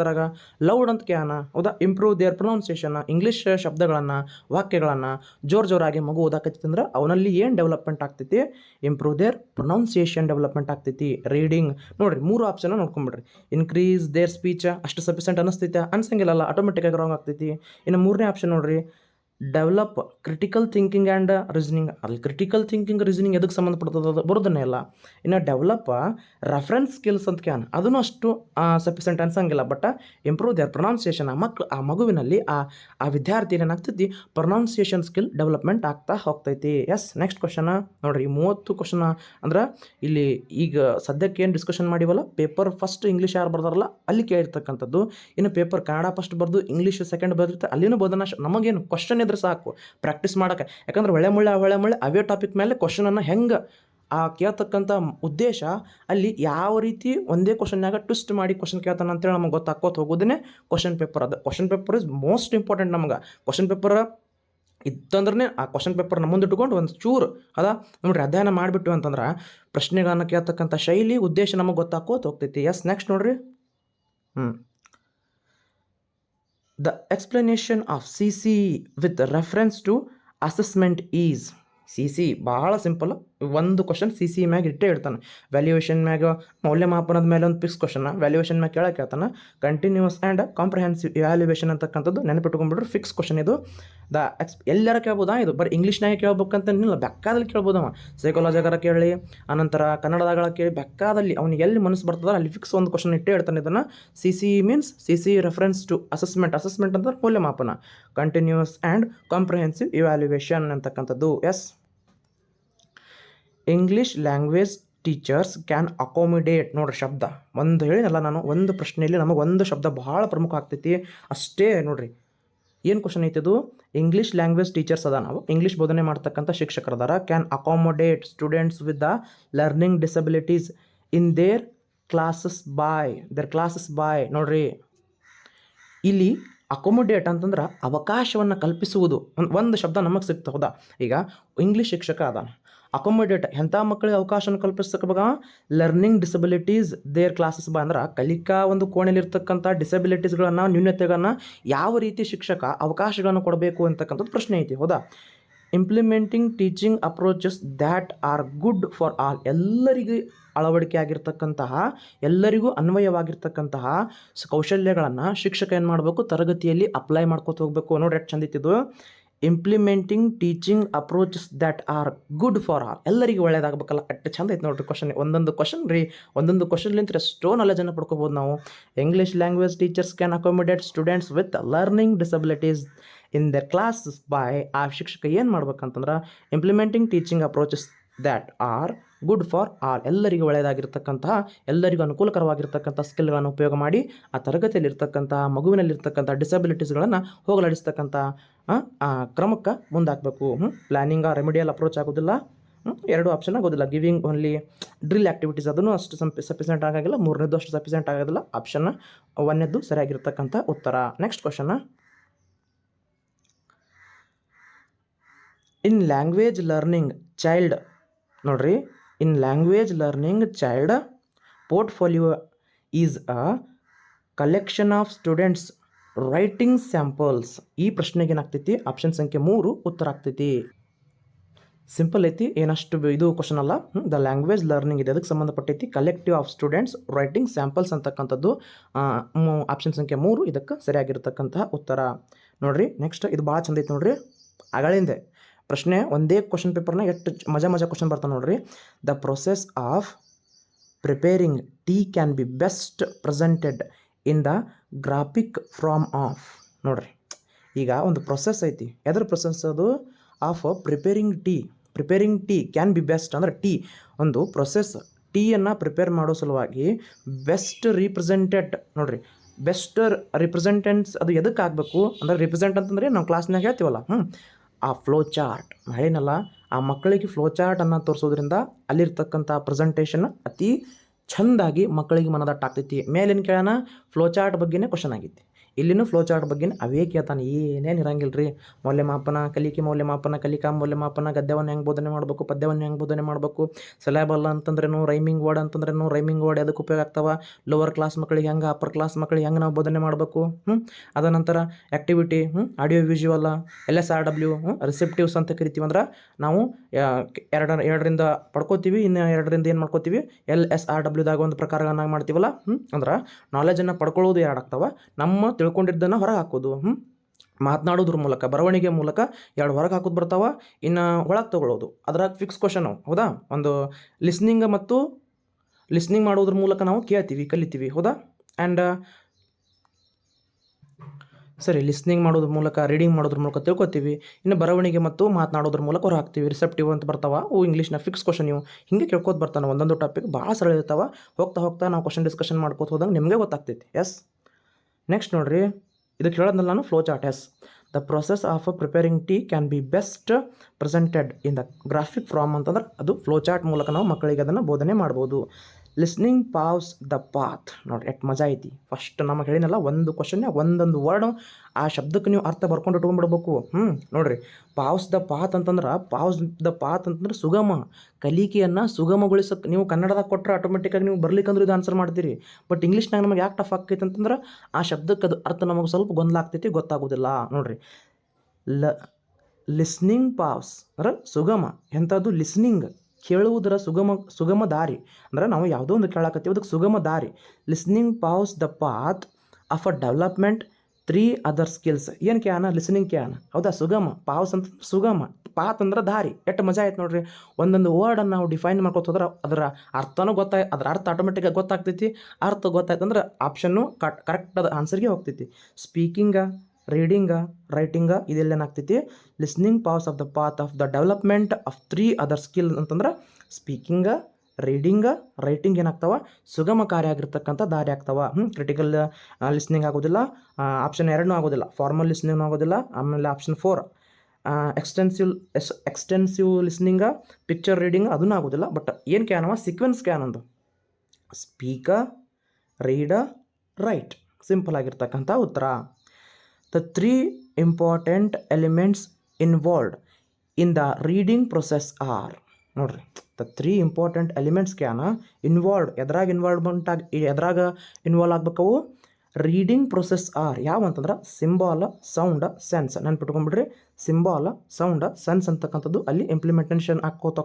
ಲೌಡ್ ಅಂತ ಕ್ಯಾನ ಹೌದಾ? ಇಂಪ್ರೂವ್ ದೇರ್ ಪ್ರೊನೌನ್ಸಿಯೇಷನ್ ಇಂಗ್ಲೀಷ್ ಶಬ್ದಗಳನ್ನು, ವಾಕ್ಯಗಳನ್ನು ಜೋರು ಜೋರಾಗಿ ಮಗು ಓದಾಕತ್ತಿತಂದ್ರೆ ಅವನಲ್ಲಿ ಏನು ಡೆವಲಪ್ಮೆಂಟ್ ಆಗ್ತೈತಿ? ಇಂಪ್ರೂವ್ ದೇರ್ ಪ್ರೊನೌನ್ಸಿಯೇಷನ್ ಡೆವಲಪ್ಮೆಂಟ್ ಆಗ್ತೈತಿ. ರೀಡಿಂಗ್ ನೋಡಿರಿ, ಮೂರು ಆಪ್ಷನ್ ನೋಡ್ಕೊಂಬಿಡ್ರಿ. ಇನ್ಕ್ರೀಸ್ ದೇರ್ ಸ್ಪೀಚ್ ಅಷ್ಟು ಸಫಿಸೆಂಟ್ ಅನಿಸ್ತೈತೆ ಅನ್ಸಂಗಿಲ್ಲಲ್ಲ ಆಟೋಮೆಟಿಕ್ಕಾಗಿ ರಾಂಗ್ ಆಗ್ತೈತಿ. ಇನ್ನು ಮೂರನೇ ಆಪ್ಷನ್ ನೋಡ್ರಿ. Develop critical thinking and reasoning ಅಲ್ಲಿ ಕ್ರಿಟಿಕಲ್ ಥಿಂಕಿಂಗ್ ರೀಸನಿಂಗ್ ಎದಕ್ಕೆ ಸಂಬಂಧಪಡ್ತದ? ಬರೋದನ್ನೇ ಇಲ್ಲ. ಇನ್ನು ಡೆವಲಪ್ ರೆಫರೆನ್ಸ್ ಸ್ಕಿಲ್ಸ್ ಅಂತ ಕ್ಯಾನ್ ಅದನ್ನು ಅಷ್ಟು ಸಫಿಸೆಂಟ್ ಅನ್ಸಂಗಿಲ್ಲ. ಬಟ್ ಇಂಪ್ರೂವ್ ದೇರ್ ಪ್ರೊನೌನ್ಸಿಯೇಷನ್ ಆ ಮಕ್ಳು, ಆ ಮಗುವಿನಲ್ಲಿ ಆ ಆ ವಿದ್ಯಾರ್ಥಿ ಏನಾಗ್ತೈತಿ? ಪ್ರೊನೌನ್ಸಿಯೇಷನ್ ಸ್ಕಿಲ್ ಡೆವಲಪ್ಮೆಂಟ್ ಆಗ್ತಾ ಹೋಗ್ತೈತಿ. ಎಸ್ ನೆಕ್ಸ್ಟ್ ಕ್ವಶನ ನೋಡ್ರಿ ಮೂವತ್ತು ಕ್ವಶನ ಅಂದ್ರೆ ಇಲ್ಲಿ ಈಗ ಸದ್ಯಕ್ಕೆ ಏನು ಡಿಸ್ಕಷನ್ ಮಾಡಿವಲ್ಲ? ಪೇಪರ್ ಫಸ್ಟ್ ಇಂಗ್ಲೀಷ್ ಯಾರು ಬರ್ದಾರಲ್ಲ, ಅಲ್ಲಿ ಕೇಳಿರ್ತಕ್ಕಂಥದ್ದು. ಇನ್ನು ಪೇಪರ್ ಕನ್ನಡ ಫಸ್ಟ್ ಬರೆದು ಇಂಗ್ಲೀಷ್ ಸೆಕೆಂಡ್ ಬರ್ದಿರ್ತಾರೆ ಅಲ್ಲಿನೂ ಬೋಧನಾ ನಮಗೇನು ಕ್ವಶನ್ ಇದ್ರೆ ಸಾಕು. ಪ್ರಾಕ್ಟೀಸ್ ಮಾಡೋಕೆ ಯಾಕಂದ್ರೆ ಒಳ್ಳೆ ಮುಳ್ಳೆ ಒಳ್ಳೆ ಮುಳ್ಳೆ, ಅವೇ ಟಾಪಿಕ್ ಮೇಲೆ ಕ್ವಶನನ್ನು ಹೆಂಗೆ, ಆ ಕೇಳ್ತಕ್ಕಂಥ ಉದ್ದೇಶ ಅಲ್ಲಿ ಯಾವ ರೀತಿ ಒಂದೇ ಕ್ವಶನ್ನಾಗ ಟ್ವಿಸ್ಟ್ ಮಾಡಿ ಕ್ವಶನ್ ಕೇಳ್ತಾನೆ ಅಂತೇಳಿ ನಮಗೆ ಗೊತ್ತಾಕೋತ ಹೋಗೋದೇ ಕ್ವಶನ್ ಪೇಪರ್ ಅದು. Question paper is most important ನಮ್ಗೆ. ಕ್ವಶನ್ ಪೇಪರ್ ಇತ್ತಂದ್ರೆ ಆ ಕ್ವಶನ್ ಪೇಪರ್ನ ಮುಂದಿಟ್ಕೊಂಡು ಒಂದು ಚೂರು, ಅದ ನೋಡ್ರಿ ಅಧ್ಯಯನ ಮಾಡಿಬಿಟ್ಟು ಅಂತಂದ್ರೆ ಪ್ರಶ್ನೆಗಳನ್ನು ಕೇಳ್ತಕ್ಕಂಥ ಶೈಲಿ, ಉದ್ದೇಶ ನಮಗೆ ಗೊತ್ತಾಕೋತ ಹೋಗ್ತೈತಿ. ಎಸ್ ನೆಕ್ಸ್ಟ್ ನೋಡ್ರಿ. ಹ್ಞೂ the explanation of C C with reference to assessment is C C ಭಾಳ ಸಿಂಪಲ್ ಒಂದು ಕ್ವಶನ್ ಸಿ ಸಿ ಮ್ಯಾಗ ಇಟ್ಟೇ ಇಡ್ತಾನೆ. ವ್ಯಾಲ್ಯೂಯೇಷನ್ ಮ್ಯಾಗ, ಮೌಲ್ಯಮಾಪನದ ಮೇಲೆ ಒಂದು ಫಿಕ್ಸ್ ಕ್ವಶನ್ ವ್ಯಾಲ್ಯೂಯೇಷನ್ ಮ್ಯಾಗ ಕೇಳಕ್ಕೆ ಹೇಳ್ತಾನೆ. ಕಂಟಿನ್ಯೂಸ್ ಆ್ಯಂಡ್ ಕಾಂಪ್ರಹೆನ್ಸಿವ್ ವ್ಯಾಲ್ಯೂಯೇಷನ್ ಅಂತಕ್ಕಂಥದ್ದು ನೆನಪಿಟ್ಕೊಂಡ್ಬಿಟ್ರೆ ಫಿಕ್ಸ್ ಕ್ವಶನ್ ಇದು. ದ ಎಕ್ಸ್ ಎಲ್ಲರ ಕೇಳ್ಬೋದಾ ಇದು? ಬರೀ ಇಂಗ್ಲೀಷ್ನಾಗೆ ಕೇಳ್ಬೇಕಂತ ಬೆಕ್ಕಾದಲ್ಲಿ ಬೆಕ್ಕಾದಲ್ಲಿ ಅವ ಸೈಕಾಲಜಿಗಾರ ಕೇಳಿ, ಆನಂತರ ಕನ್ನಡದಾಗ ಕೇಳಿ, ಬೆಕ್ಕಾದಲ್ಲಿ ಅವ್ನಿಗೆ ಎಲ್ಲಿ ಮನಸ್ಸು ಬರ್ತದೆ ಅಲ್ಲಿ ಫಿಕ್ಸ್ ಒಂದು ಕ್ವಶನ್ ಇಟ್ಟೇ ಇಡ್ತಾನೆ ಇದನ್ನು. C C means C C reference to assessment assessment ಅಂದ್ರೆ ಮೌಲ್ಯಮಾಪನ. ಕಂಟಿನ್ಯೂಸ್ ಆ್ಯಂಡ್ ಕಾಂಪ್ರಹೆನ್ಸಿವ್ ಇವ್ಯಾಲ್ಯೂಯೇಷನ್ ಅಂತಕ್ಕಂಥದ್ದು. As English language teachers can accommodate ನೋಡ್ರಿ ಶಬ್ದ. ಒಂದು ಹೇಳಿನಲ್ಲ ನಾನು, ಒಂದು ಪ್ರಶ್ನೆಯಲ್ಲಿ ನಮಗೆ ಒಂದು ಶಬ್ದ ಬಹಳ ಪ್ರಮುಖ ಆಗ್ತೈತಿ. ಅಷ್ಟೇ ನೋಡ್ರಿ. ಏನು ಕ್ವಶನ್ ಐತಿ ಇದು ಇಂಗ್ಲೀಷ್ ಲ್ಯಾಂಗ್ವೇಜ್ ಟೀಚರ್ಸ್ ಅದ ನಾವು. ಇಂಗ್ಲೀಷ್ ಬೋಧನೆ ಮಾಡ್ತಕ್ಕಂಥ ಶಿಕ್ಷಕರದಾರ can accommodate students with the learning disabilities in their classes by their classes by ನೋಡ್ರಿ. ಇಲ್ಲಿ ಅಕೊಮೊಡೇಟ್ ಅಂತಂದ್ರೆ ಅವಕಾಶವನ್ನು ಕಲ್ಪಿಸುವುದು. ಒಂದು ಶಬ್ದ ನಮಗೆ ಸಿಗ್ತಾ, ಹೌದಾ? ಈಗ ಇಂಗ್ಲೀಷ್ ಶಿಕ್ಷಕ ಅದ ಅಕೊಮೊಡೇಟ್ ಎಂಥ ಮಕ್ಕಳಿಗೆ ಅವಕಾಶವನ್ನು ಕಲ್ಪಿಸ್ತಕ್ಕ learning disabilities their classes by ಅಂದ್ರೆ ಕಲಿಕಾ ಒಂದು ಕೋಣೆಯಲ್ಲಿರ್ತಕ್ಕಂಥ ಡಿಸಬಿಲಿಟೀಸ್ಗಳನ್ನು ನ್ಯೂನತೆಗಳನ್ನು ಯಾವ ರೀತಿ ಶಿಕ್ಷಕ ಅವಕಾಶಗಳನ್ನು ಕೊಡಬೇಕು ಅಂತಕ್ಕಂಥದ್ದು ಪ್ರಶ್ನೆ ಐತಿ, ಹೌದಾ? Implementing teaching approaches that are good for all ಎಲ್ಲರಿಗೂ ಅಳವಡಿಕೆ ಆಗಿರ್ತಕ್ಕಂತಹ, ಎಲ್ಲರಿಗೂ ಅನ್ವಯವಾಗಿರ್ತಕ್ಕಂತಹ ಕೌಶಲ್ಯಗಳನ್ನು ಶಿಕ್ಷಕ ಏನು ಮಾಡಬೇಕು? ತರಗತಿಯಲ್ಲಿ ಅಪ್ಲೈ ಮಾಡ್ಕೊತ ಹೋಗಬೇಕು ನೋಡಿ ಎಷ್ಟು ಚಂದ implementing teaching approaches that are good for all ಎಲ್ಲರಿಗೂ ಒಳ್ಳೇದಾಗಬೇಕಲ್ಲ. ಅಟ್ ಚಂದ ಐತೆ ನೋಡ್ರಿ ಕ್ವಶನ್ ಒಂದೊಂದು ಕ್ವಶನ್ ರೀ. ಒಂದೊಂದು ಕ್ವಶನ್ಲಿಂತ ಎಷ್ಟೋ ನಾಲೆಜನ್ನು ಪಡ್ಕೋಬೋದು ನಾವು. English language teachers can accommodate students with learning disabilities in their classes by ಆ ಶಿಕ್ಷಕ ಏನು ಮಾಡ್ಬೇಕಂತಂದ್ರೆ implementing teaching approaches that are good for all ಎಲ್ಲರಿಗೂ ಒಳ್ಳೆಯದಾಗಿರ್ತಕ್ಕಂತಹ, ಎಲ್ಲರಿಗೂ ಅನುಕೂಲಕರವಾಗಿರ್ತಕ್ಕಂಥ ಸ್ಕಿಲ್ಗಳನ್ನು ಉಪಯೋಗ ಮಾಡಿ, ಆ ತರಗತಿಯಲ್ಲಿರ್ತಕ್ಕಂಥ, ಮಗುವಿನಲ್ಲಿರ್ತಕ್ಕಂಥ ಡಿಸಬಿಲಿಟೀಸ್ಗಳನ್ನು ಹೋಗಲಾಡಿಸ್ತಕ್ಕಂಥ ಕ್ರಮಕ್ಕೆ ಮುಂದಾಗಬೇಕು. ಪ್ಲ್ಯಾನಿಂಗ್ ರೆಮಿಡಿಯಲ್ ಅಪ್ರೋಚ್ ಆಗೋದಿಲ್ಲ. ಎರಡು ಆಪ್ಷನ್ ಆಗೋದಿಲ್ಲ. ಗಿವಿಂಗ್ ಓನ್ಲಿ ಡ್ರಿಲ್ ಆ್ಯಕ್ಟಿವಿಟೀಸ್ ಅದನ್ನು ಅಷ್ಟು ಸಂಪಿ ಸಫಿಸೆಂಟ್ ಆಗೋಲ್ಲ ಮೂರನೇದು ಅಷ್ಟು ಸಫಿಸೆಂಟ್ ಆಗೋದಿಲ್ಲ ಆಪ್ಷನ್ ಒಂದನೇದು ಸರಿಯಾಗಿರ್ತಕ್ಕಂಥ ಉತ್ತರ. Next question in language learning child ನೋಡ್ರಿ in language learning child portfolio is a collection of students writing samples ಈ ಪ್ರಶ್ನೆಗೆ ಏನಾಗ್ತೈತಿ? ಆಪ್ಷನ್ ಸಂಖ್ಯೆ ಮೂರು ಉತ್ತರ ಆಗ್ತೈತಿ. ಸಿಂಪಲ್ ಐತಿ, ಏನಷ್ಟು ಇದು ಕ್ವಶನ್ ಅಲ್ಲ. ದ ಲ್ಯಾಂಗ್ವೇಜ್ ಲರ್ನಿಂಗ್ ಇದೆ. ಅದಕ್ಕೆ ಸಂಬಂಧಪಟ್ಟೈತಿ collective of students writing samples ಅಂತಕ್ಕಂಥದ್ದು. ಆಪ್ಷನ್ ಸಂಖ್ಯೆ ಮೂರು ಇದಕ್ಕೆ ಸರಿಯಾಗಿರ್ತಕ್ಕಂತಹ ಉತ್ತರ. ನೋಡ್ರಿ ನೆಕ್ಸ್ಟ್ ಇದು ಭಾಳ ಚಂದ ಐತಿ ನೋಡ್ರಿ. ಅಗಳಿಂದೆ. ಪ್ರಶ್ನೆ, ಒಂದೇ ಕ್ವಶನ್ ಪೇಪರ್ನ ಎಷ್ಟು ಮಜಾ ಮಜಾ ಕ್ವಶನ್ ಬರ್ತಾವೆ ನೋಡ್ರಿ. The process of preparing tea can be best presented in the graphic form of ನೋಡ್ರಿ. ಈಗ ಒಂದು ಪ್ರೊಸೆಸ್ ಐತಿ. ಎದ್ರ ಪ್ರೊಸೆಸ್ ಅದು? Of preparing tea preparing tea can be best ಅಂದ್ರೆ ಟೀ ಒಂದು ಪ್ರೊಸೆಸ್ ಟೀಯನ್ನು ಪ್ರಿಪೇರ್ ಮಾಡೋ ಸಲುವಾಗಿ ಬೆಸ್ಟ್ ರೀಪ್ರೆಸೆಂಟೆಡ್ ನೋಡ್ರಿ. ಬೆಸ್ಟ್ ರಿಪ್ರೆಸೆಂಟೆಂಟ್ಸ್ ಅದು ಎದಕ್ಕೆ ಆಗಬೇಕು? ಅಂದ್ರೆ ರಿಪ್ರೆಸೆಂಟ್ ಅಂತಂದ್ರೆ ನಾವು ಕ್ಲಾಸ್ನಾಗ ಹೇಳ್ತೀವಲ್ಲ. ಹ್ಞೂ ಆ ಫ್ಲೋ ಚಾರ್ಟ್ ಏನಲ್ಲ ಆ ಮಕ್ಕಳಿಗೆ ಫ್ಲೋ ಚಾರ್ಟನ್ನು ತೋರಿಸೋದ್ರಿಂದ ಅಲ್ಲಿರ್ತಕ್ಕಂಥ ಪ್ರೆಸೆಂಟೇಷನ್ ಅತಿ ಚೆಂದಾಗಿ ಮಕ್ಕಳಿಗೆ ಮನದಟ್ಟಾಗ್ತೈತಿ. ಮೇಲಿನ ಕೇಳೋಣ? ಫ್ಲೋ ಚಾರ್ಟ್ ಬಗ್ಗೆನೇ ಕ್ವಶನ್ ಆಗೈತಿ ಇಲ್ಲಿನೂ ಫ್ಲೋ ಚಾರ್ಟ್ ಬಗ್ಗೆನೇ ಅವೇ ಕೇಳ್ತಾನೆ, ಏನೇನು ಇರಂಗಿಲ್ಲ ರೀ ಮೌಲ್ಯಮಾಪನ, ಕಲಿಕೆ ಮೌಲ್ಯಮಾಪನ, ಕಲಿಕಾ ಮೌಲ್ಯಮಾಪನ, ಗದ್ಯವನ್ನು ಹೆಂಗೆ ಬೋಧನೆ ಮಾಡಬೇಕು, ಪದ್ಯವನ್ನು ಹೆಂಗೆ ಬೋಧನೆ ಮಾಡಬೇಕು ಸಿಲೆಬಲ್ ಅಂತಂದ್ರೇನು ರೈಮಿಂಗ್ ವರ್ಡ್ ಅಂತಂದ್ರೇನು ರೈಮಿಂಗ್ ವರ್ಡ್ ಅದಕ್ಕೆ ಉಪಯೋಗ ಆಗ್ತಾವ? ಲೋವರ್ ಕ್ಲಾಸ್ ಮಕ್ಕಳಿಗೆ ಹೆಂಗೆ ಅಪ್ಪರ್ ಕ್ಲಾಸ್ ಮಕ್ಕಳಿಗೆ ಹೆಂಗೆ ನಾವು ಬೋಧನೆ ಮಾಡಬೇಕು? ಹ್ಞೂ ಅದ ನಂತರ activity audio visual L S R W receptives ಅಂತ ಕರಿತೀವಿ ಅಂದ್ರೆ ನಾವು ಎರಡ ಎರಡರಿಂದ ಪಡ್ಕೋತೀವಿ, ಇನ್ನು ಎರಡರಿಂದ ಏನು ಮಾಡ್ಕೋತೀವಿ? ಎಲ್ ಎಸ್ ಆರ್ ಡಬ್ಲ್ಯೂದಾಗ ಒಂದು ಪ್ರಕಾರಗಳನ್ನಾಗಿ ಮಾಡ್ತೀವಲ್ಲ ಹ್ಞೂ ಅಂದ್ರೆ ನಾಲೆಜನ್ನು ಪಡ್ಕೊಳ್ಳೋದು ಎರಡು ನಮ್ಮ ತಿಳ್ಕೊಂಡಿದ್ದನ್ನು ಹೊರಗೆ ಹಾಕೋದು. ಹ್ಞೂ ಮಾತನಾಡೋದ್ರ ಮೂಲಕ, ಬರವಣಿಗೆ ಮೂಲಕ ಎರಡು ಹೊರಗೆ ಹಾಕೋದು ಬರ್ತಾವ, ಇನ್ನು ಒಳಗೆ ತಗೊಳ್ಳೋದು ಅದ್ರಾಗ ಫಿಕ್ಸ್ ಕ್ವಶನ್ ಹೌದಾ? ಒಂದು ಲಿಸ್ನಿಂಗ್ ಮತ್ತು ಲಿಸ್ನಿಂಗ್ ಮಾಡೋದ್ರ ಮೂಲಕ ನಾವು ಕೇಳ್ತೀವಿ, ಕಲಿತೀವಿ. ಹೌದಾ? ಆ್ಯಂಡ್ ಸರಿ ಲಿಸ್ನಿಂಗ್ ಮಾಡೋದ್ರ ಮೂಲಕ ರೀಡಿಂಗ್ ಮಾಡೋದ್ರ ಮೂಲಕ ತಿಳ್ಕೊತೀವಿ. ಇನ್ನು ಬರವಣಿಗೆ ಮತ್ತು ಮಾತನಾಡೋದ್ರ ಮೂಲಕ ಹೊರ ಹಾಕ್ತೀವಿ. ರಿಸೆಪ್ಟಿವ್ ಅಂತ ಬರ್ತಾವ. ಅವು ಇಂಗ್ಲೀಷ್ನ ಫಿಕ್ಸ್ ಕ್ವಶನ್ ನೀವು ಹಿಂಗೆ ಕೇಳ್ಕೊತ ಬರ್ತಾನೆ ಒಂದೊಂದು ಟಾಪಿಕ್ ಭಾಳ ಸರಳ ಇರ್ತಾವ. ಹೋಗ್ತಾ ಹೋಗ್ತಾ ನಾವು ಕ್ವಶನ್ ಡಿಸ್ಕಷನ್ ಮಾಡ್ಕೋತ ಹೋದಂಗೆ ನಿಮಗೆ ಗೊತ್ತಾಗ್ತೈತಿ. ಎಸ್ ನೆಕ್ಸ್ಟ್ ನೋಡ್ರಿ, ಇದಕ್ಕೆ ಹೇಳೋದ್ನಲ್ಲ ನಾನು flow chart as the process of preparing tea can be best presented in the graphic form ಅಂತಂದ್ರೆ ಅದು ಫ್ಲೋ ಚಾರ್ಟ್ ಮೂಲಕ ನಾವು ಮಕ್ಕಳಿಗೆ ಅದನ್ನು ಬೋಧನೆ ಮಾಡ್ಬೋದು. ಲಿಸ್ನಿಂಗ್ ಪಾವ್ಸ್ ದ ಪಾತ್ ನೋಡಿರಿ, ಎಟ್ ಮಜಾ ಐತಿ. ಫಸ್ಟ್ ನಮಗೆ ಹೇಳಿನಲ್ಲ ಒಂದು ಕ್ವಶನ್ನೇ ಒಂದೊಂದು ವರ್ಡ್ ಆ ಶಬ್ದಕ್ಕೆ ನೀವು ಅರ್ಥ ಬರ್ಕೊಂಡು ಇಟ್ಕೊಂಡ್ಬಿಡ್ಬೇಕು. ಹ್ಞೂ ನೋಡಿರಿ. ಪಾವ್ಸ್ ದ ಪಾತ್ ಅಂತಂದ್ರೆ ಪಾವ್ಸ್ ದ ಪಾತ್ ಅಂತಂದ್ರೆ ಸುಗಮ. ಕಲಿಕೆಯನ್ನು ಸುಗಮಗೊಳಿಸಕ್ಕೆ ನೀವು ಕನ್ನಡದಾಗ ಕೊಟ್ಟರೆ ಆಟೋಮೆಟಿಕ್ಕಾಗಿ ನೀವು ಬರ್ಲಿಕ್ಕಂದ್ರೆ ಇದು ಆನ್ಸರ್ ಮಾಡ್ತೀರಿ. ಬಟ್ ಇಂಗ್ಲೀಷ್ನಾಗ ನಮಗೆ ಯಾಕೆ ಟಫ್ ಆಕೈತೆ ಅಂತಂದ್ರೆ, ಆ ಶಬ್ದಕ್ಕೆ ಅದು ಅರ್ಥ ನಮಗೆ ಸ್ವಲ್ಪ ಗೊಂದಲ ಆಗ್ತೈತಿ, ಗೊತ್ತಾಗೋದಿಲ್ಲ. ನೋಡಿರಿ. ಲ ಲಿಸ್ನಿಂಗ್ ಪಾವ್ಸ್ ಅಂದ್ರೆ ಸುಗಮ. ಎಂಥದ್ದು? ಲಿಸ್ನಿಂಗ್ ಕೇಳುವುದರ ಸುಗಮ ಸುಗಮ ದಾರಿ. ಅಂದ್ರೆ ನಾವು ಯಾವುದೋ ಒಂದು ಕೇಳಾಕತ್ತೀವಿ, ಅದಕ್ಕೆ ಸುಗಮ ದಾರಿ. Listening paves the path of a development three other skills ಏನು ಕ್ಯಾನ ಲಿಸ್ನಿಂಗ್ ಕ್ಯಾನ ಹೌದಾ? ಸುಗಮ. ಪಾವ್ಸ್ ಅಂತ, ಸುಗಮ. ಪಾತ್ ಅಂದ್ರೆ ದಾರಿ. ಎಷ್ಟು ಮಜಾ ಆಯ್ತು ನೋಡ್ರಿ. ಒಂದೊಂದು ವರ್ಡನ್ನು ನಾವು ಡಿಫೈನ್ ಹೋದ್ರೆ ಅದರ ಅರ್ಥನೂ ಗೊತ್ತಾಯ್ ಅದರ ಅರ್ಥ ಆಟೋಮೆಟಿಕ್ಕಾಗಿ ಗೊತ್ತಾಗ್ತೈತಿ. ಅರ್ಥ ಗೊತ್ತಾಯ್ತು ಅಂದ್ರೆ ಆಪ್ಷನ್ನು ಕಟ್ ಕರೆಕ್ಟ್ ಅದ ಆನ್ಸರ್ಗೆ ಹೋಗ್ತೈತಿ. ಸ್ಪೀಕಿಂಗ ರೀಡಿಂಗ ರೈಟಿಂಗ ಇದೆಲ್ಲ ಏನಾಗ್ತೈತಿ? Listening paves of the path of the development of three other skill ಅಂತಂದ್ರೆ ಸ್ಪೀಕಿಂಗ ರೀಡಿಂಗ ರೈಟಿಂಗ್ ಏನಾಗ್ತಾವ? ಸುಗಮಕಾರಿಯಾಗಿರ್ತಕ್ಕಂಥ ದಾರಿ ಆಗ್ತಾವ. ಹ್ಞೂ ಕ್ರಿಟಿಕಲ್ ಲಿಸ್ನಿಂಗ್ ಆಗೋದಿಲ್ಲ. ಆಪ್ಷನ್ ಎರಡೂ ಆಗೋದಿಲ್ಲ. ಫಾರ್ಮಲ್ ಲಿಸ್ನಿಂಗ್ ಆಗೋದಿಲ್ಲ. ಆಮೇಲೆ option four extensive as extensive listening picture reading ಅದನ್ನೂ ಆಗೋದಿಲ್ಲ. ಬಟ್ ಏನು ಕ್ಯಾನವ ಸೀಕ್ವೆನ್ಸ್ ಕ್ಯಾನ್ ಅಂದು. ಸ್ಪೀಕ ರೀಡ ರೈಟ್ ಸಿಂಪಲ್ ಆಗಿರ್ತಕ್ಕಂಥ ಉತ್ತರ. The three important elements involved in the reading process are ನೋಡ್ರಿ the three important elements can involved ಎದ್ರಾಗ involvement ಆಗಿ ಎದ್ರಾಗ ಇನ್ವಾಲ್ವ್ ಆಗ್ಬೇಕವು? ರೀಡಿಂಗ್ ಪ್ರೊಸೆಸ್ ಆರ್ ಯಾವ ಅಂತಂದ್ರೆ? ಸಿಂಬಾಲ ಸೌಂಡ ಸೆನ್ಸ್ ನೆನ್ಪಿಟ್ಕೊಂಡ್ಬಿಡ್ರಿ ಸಿಂಬಾಲ ಸೌಂಡ ಸೆನ್ಸ್ ಅಂತಕ್ಕಂಥದ್ದು ಅಲ್ಲಿ ಇಂಪ್ಲಿಮೆಂಟೇಷನ್ ಹಾಕೋತ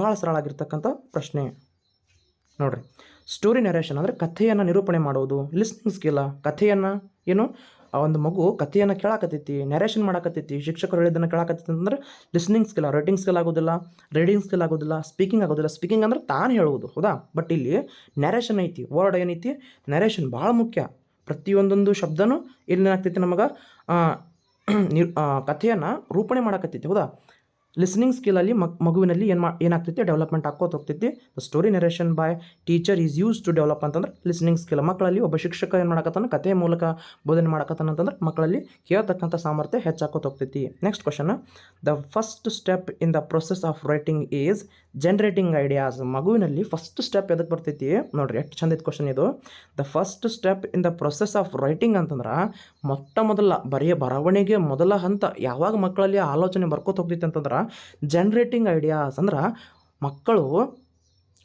ಭಾಳ ಸರಳ ಆಗಿರ್ತಕ್ಕಂಥ ಪ್ರಶ್ನೆ. ನೋಡ್ರಿ ಸ್ಟೋರಿ ನರೇಷನ್ ಅಂದರೆ ಕಥೆಯನ್ನು ನಿರೂಪಣೆ ಮಾಡೋದು ಲಿಸ್ನಿಂಗ್ ಸ್ಕಿಲ್ಲ ಕಥೆಯನ್ನು, ಏನು? ಆ ಒಂದು ಮಗು ಕಥೆಯನ್ನು ಕೇಳಾಕತ್ತೈತಿ ನ್ಯಾರೇಷನ್ ಮಾಡಾಕತ್ತೈತಿ, ಶಿಕ್ಷಕರು ಹೇಳಿದ್ದನ್ನು ಕೇಳಾಕತ್ತೈತಿ ಅಂದ್ರೆ ಲಿಸ್ನಿಂಗ್ ಸ್ಕಿಲ್ ರೈಟಿಂಗ್ ಸ್ಕಿಲ್ ಆಗೋದಿಲ್ಲ ರೀಡಿಂಗ್ ಸ್ಕಿಲ್ ಆಗೋದಿಲ್ಲ ಸ್ಪೀಕಿಂಗ್ ಆಗೋದಿಲ್ಲ. ಸ್ಪೀಕಿಂಗ್ ಅಂದ್ರೆ ತಾನು ಹೇಳುವುದು, ಹೌದಾ? ಬಟ್ ಇಲ್ಲಿ ನ್ಯಾರೇಷನ್ ಐತಿ ವರ್ಡ್ ಏನೈತಿ? ನ್ಯಾರೇಷನ್ ಭಾಳ ಮುಖ್ಯ. ಪ್ರತಿಯೊಂದೊಂದು ಶಬ್ದನೂ ಏನಾಗ್ತೈತಿ ನಮಗೆ ನಿರ್ ಕಥೆಯನ್ನು ರೂಪಣೆ ಮಾಡಾಕತ್ತೈತಿ, ಹೌದಾ? ಲಿಸ್ನಿಂಗ್ ಸ್ಕಿಲಲ್ಲಿ ಮಗ್, ಮಗುವಿನಲ್ಲಿ ಏನು ಮಾ, ಏನಾಗ್ತೈತಿ ಡೆವಲಪ್ಮೆಂಟ್ ಆಕೋತ ಹೋಗ್ತೈತಿ. Story narration by teacher is use to develop ಅಂತಂದ್ರೆ ಲಿಸ್ನಿಂಗ್ ಸ್ಕಿಲ್ ಮಕ್ಕಳಲ್ಲಿ ಒಬ್ಬ ಶಿಕ್ಷಕ ಏನು ಮಾಡಕತ್ತಾನ? ಕಥೆಯ ಮೂಲಕ ಬೋಧನೆ ಮಾಡಕತ್ತಾನ ಅಂತಂದ್ರೆ ಮಕ್ಕಳಲ್ಲಿ ಕೇಳತಕ್ಕಂಥ ಸಾಮರ್ಥ್ಯ ಹೆಚ್ಚಾಕೋತ ಹೋಗ್ತೈತಿ. Next question the first step in the process of writing is generating ideas ಮಗುವಿನಲ್ಲಿ first step ಎದಕ್ಕೆ ಬರ್ತೈತಿ? ನೋಡ್ರಿ, ಎಷ್ಟು ಚಂದ ಇತ್ತು ಕ್ವಶನ್ ಇದು. The first step in the process of writing ಅಂತಂದ್ರೆ ಮೊಟ್ಟ ಮೊದಲ ಬರೆಯ ಬರವಣಿಗೆ ಮೊದಲ ಹಂತ ಯಾವಾಗ ಮಕ್ಕಳಲ್ಲಿ ಆಲೋಚನೆ ಬರ್ಕೋತ ಹೋಗ್ತೈತಿ ಅಂತಂದ್ರೆ ಜನ್ರೇಟಿಂಗ್ ಐಡಿಯಾಸ್ ಅಂದ್ರೆ ಮಕ್ಕಳು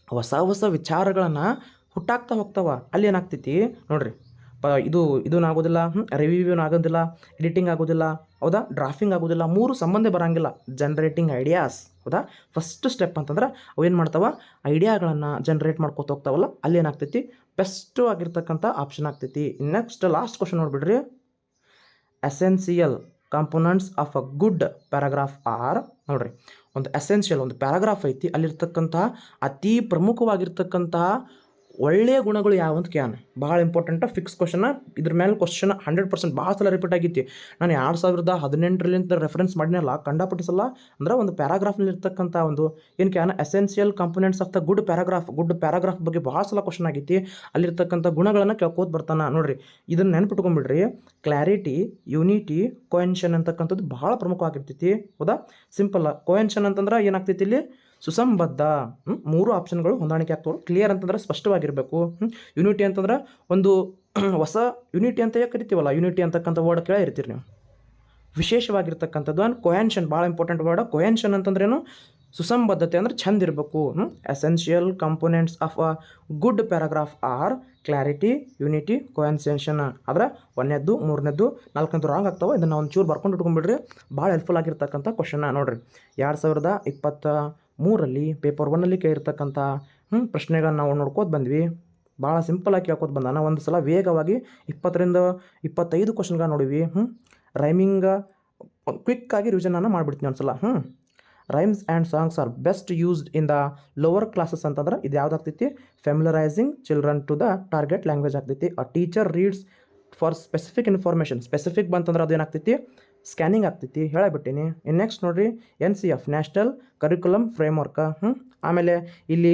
ಹೊಸ ಹೊಸ ವಿಚಾರಗಳನ್ನು ಹುಟ್ಟಾಕ್ತಾ ಹೋಗ್ತಾವ. ಅಲ್ಲಿ ಏನಾಗ್ತೈತಿ? ನೋಡ್ರಿ, ಪ ಇದು ಇದೂ ಆಗೋದಿಲ್ಲ ರಿವ್ಯೂನ್ ಆಗೋದಿಲ್ಲ ಎಡಿಟಿಂಗ್ ಆಗೋದಿಲ್ಲ ಹೌದಾ? ಡ್ರಾಫಿಂಗ್ ಆಗೋದಿಲ್ಲ, ಮೂರು ಸಂಬಂಧ ಬರಂಗಿಲ್ಲ. ಜನ್ರೇಟಿಂಗ್ ಐಡಿಯಾಸ್ ಹೌದಾ? ಫಸ್ಟ್ ಸ್ಟೆಪ್ ಅಂತಂದ್ರೆ ಅವು ಏನು ಮಾಡ್ತಾವ? ಐಡಿಯಾಗಳನ್ನು ಜನ್ರೇಟ್ ಮಾಡ್ಕೊತ ಹೋಗ್ತಾವಲ್ಲ, ಅಲ್ಲಿ ಏನಾಗ್ತೈತಿ? ಬೆಸ್ಟು ಆಗಿರ್ತಕ್ಕಂಥ ಆಪ್ಷನ್ ಆಗ್ತೈತಿ. Next last question ನೋಡಿಬಿಡ್ರಿ. Essential components of a good paragraph are ನೋಡ್ರಿ, ಒಂದು ಎಸೆನ್ಷಿಯಲ್ ಒಂದು ಪ್ಯಾರಾಗ್ರಾಫ್ ಐತಿ, ಅಲ್ಲಿರ್ತಕ್ಕಂತಹ ಅತಿ ಪ್ರಮುಖವಾಗಿರ್ತಕ್ಕಂತಹ ಒಳ್ಳೆಯ ಗುಣಗಳು ಯಾವ ಅಂತ ಕ್ಯಾನ್ ಭಾಳ ಇಂಪಾರ್ಟೆಂಟ್ ಫಿಕ್ಸ್ ಕ್ವಶನ ಇದ್ರ ಮೇಲೆ ಕ್ವಶನ್ ಹಂಡ್ರೆಡ್ ಪರ್ಸೆಂಟ್ ಭಾಳ ಸಲ ರಿಪೀಟ್ ಆಗಿತ್ತು. ನಾನು ಎರಡು ಸಾವಿರದ ಹದಿನೆಂಟರಲ್ಲಿಂದ ರೆಫರೆನ್ಸ್ ಮಾಡಿನಲ್ಲ ಕಂಡ ಸಲ ಅಂದ್ರೆ ಒಂದು ಪ್ಯಾರಾಗ್ರಾಫ್ನಲ್ಲಿ ಇರ್ತಕ್ಕಂಥ ಒಂದು ಏನು can essential components of the good paragraph good paragraph ಬಗ್ಗೆ ಭಾಳ ಸಲ ಕ್ವಶನ್ ಆಗೈತಿ ಅಲ್ಲಿರ್ತಕ್ಕಂಥ ಗುಣಗಳನ್ನು ಕೇಳ್ಕೋತ ಬರ್ತಾನೆ. ನೋಡ್ರಿ, ಇದನ್ನು ನೆನ್ಪಿಟ್ಕೊಂಡ್ಬಿಡ್ರಿ ಕ್ಲಾರಿಟಿ ಯೂನಿಟಿ ಕೊಯೆನ್ಷನ್ ಅಂತಕ್ಕಂಥದ್ದು ಭಾಳ ಪ್ರಮುಖವಾಗಿರ್ತೈತಿ. ಹೌದಾ? ಸಿಂಪಲ್ ಕೊಯೆನ್ಷನ್ ಅಂತಂದ್ರೆ ಏನಾಗ್ತೈತಿ ಇಲ್ಲಿ? ಸುಸಂಬದ್ಧ? ಮೂರು ಆಪ್ಷನ್ಗಳು ಹೊಂದಾಣಿಕೆ ಆಗ್ತವೆ. ಕ್ಲಿಯರ್ ಅಂತಂದ್ರೆ ಸ್ಪಷ್ಟವಾಗಿರಬೇಕು. ಯುನಿಟಿ ಅಂತಂದ್ರೆ ಒಂದು ಹೊಸ ಯುನಿಟಿ ಅಂತ ಕರಿತೀವಲ್ಲ. ಯುನಿಟಿ ಅಂತಕ್ಕಂಥ ವರ್ಡ್ ಕೇಳೇ ಇರ್ತೀರಿ ನೀವು. ವಿಶೇಷವಾಗಿರ್ತಕ್ಕಂಥದ್ದು ಆ್ಯಂಡ್ ಕೊಯನ್ಷನ್ ಭಾಳ ಇಂಪಾರ್ಟೆಂಟ್ ವರ್ಡ್ ಕೊಯನ್ಷನ್ ಅಂತಂದ್ರೇನು ಸುಸಂಬದ್ಧತೆ ಅಂದ್ರೆ ಚಂದ ಇರಬೇಕು. Essential components of a good paragraph are clarity unity coherence ಆದ್ರೆ ಒಂದನೇದ್ದು, ಮೂರನೇದ್ದು ನಾಲ್ಕನೇದು ರಾಂಗ್ ಆಗ್ತಾವೆ, ಇದನ್ನು ಒಂದು ಚೂರು ಬರ್ಕೊಂಡು ಇಟ್ಕೊಂಡ್ಬಿಡ್ರಿ. ಭಾಳ ಹೆಲ್ಪ್ಫುಲ್ ಆಗಿರ್ತಕ್ಕಂಥ ಕ್ವಶನ್ನ ನೋಡ್ರಿ. ಎರಡು ಸಾವಿರದ ಇಪ್ಪತ್ತ ಮೂರಲ್ಲಿ ಪೇಪರ್ ಒನ್ನಲ್ಲಿ ಕೇಳಿರ್ತಕ್ಕಂಥ ಹ್ಞೂ ಪ್ರಶ್ನೆಗಳನ್ನ ನಾವು ನೋಡ್ಕೋತ ಬಂದ್ವಿ. ಭಾಳ ಸಿಂಪಲಾಗಿ ಕೇಳ್ಕೊತ ಬಂದಾನ ಒಂದು ಸಲ ವೇಗವಾಗಿ ಇಪ್ಪತ್ತರಿಂದ ಇಪ್ಪತ್ತೈದು ಕ್ವಶನ್ಗಳನ್ನ ನೋಡಿವಿ ಹ್ಞೂ ರೈಮಿಂಗ ಕ್ವಿಕ್ಕಾಗಿ ರಿವಿಷನನ್ನು ಮಾಡಿಬಿಡ್ತೀನಿ ಒಂದು ಸಲ ಹ್ಞೂ rhymes and songs are best used in the lower classes ಅಂತಂದ್ರೆ ಇದು ಯಾವುದಾಗ್ತೈತಿ familiarising children to the target language ಆಗ್ತೈತಿ. A teacher reads for specific information specific ಬಂತಂದ್ರೆ ಅದು ಏನಾಗ್ತೈತಿ ಸ್ಕ್ಯಾನಿಂಗ್ ಆಗ್ತೈತಿ ಹೇಳಬಿಟ್ಟಿನಿ ಇನ್ನು ನೆಕ್ಸ್ಟ್ ನೋಡಿರಿ, N C F, national curriculum framework ಹ್ಞೂ ಆಮೇಲೆ ಇಲ್ಲಿ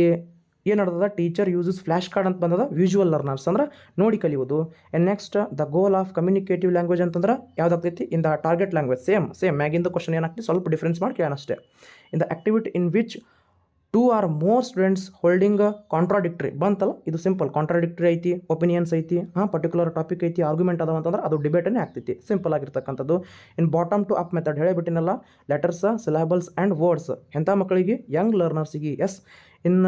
ಏನು ನಡ್ದದ ಟೀಚರ್ ಯೂಸಸ್ ಫ್ಲ್ಯಾಶ್ ಕಾರ್ಡ್ ಅಂತ ಬಂದದ ವಿಜುವಲ್ ಲರ್ನರ್ಸ್ ಅಂದ್ರೆ ನೋಡಿ ಕಲಿಯೋದು and next the goal of communicative language ಅಂತಂದ್ರೆ ಯಾವ್ದಾಗ್ತೈತಿ? In the target language same same ಮ್ಯಾಗಿಂದ question ಏನಾಗ್ತೈತಿ? ಸ್ವಲ್ಪ ಡಿಫ್ರೆನ್ಸ್ ಮಾಡಿ ಕೇಳೋಣ ಅಷ್ಟೇ. In the activity in which two or more students holding contradictory ಬಂತಲ್ಲ? ಇದು ಸಿಂಪಲ್ ಕಾಂಟ್ರಾಡಿಕ್ಟ್ರಿ ಐತಿ ಒಪಿನಿಯನ್ಸ್ ಐತಿ, ಹಾಂ ಪರ್ಟಿಕ್ಯುಲರ್ ಟಾಪಿಕ್ ಐತಿ ಆರ್ಗ್ಯುಮೆಂಟ್ ಅದಾವ ಅಂತಂದ್ರೆ ಅದು ಡಿಬೇಟನ್ನೇ ಆಗ್ತೈತಿ. ಸಿಂಪಲ್ ಆಗಿರ್ತಕ್ಕಂಥದ್ದು. In bottom to up method ಹೇಳಿಬಿಟ್ಟಿನಲ್ಲ letters syllables and words ಎಂಥ ಮಕ್ಕಳಿಗೆ? Young ಲರ್ನರ್ಸಿಗೆ yes in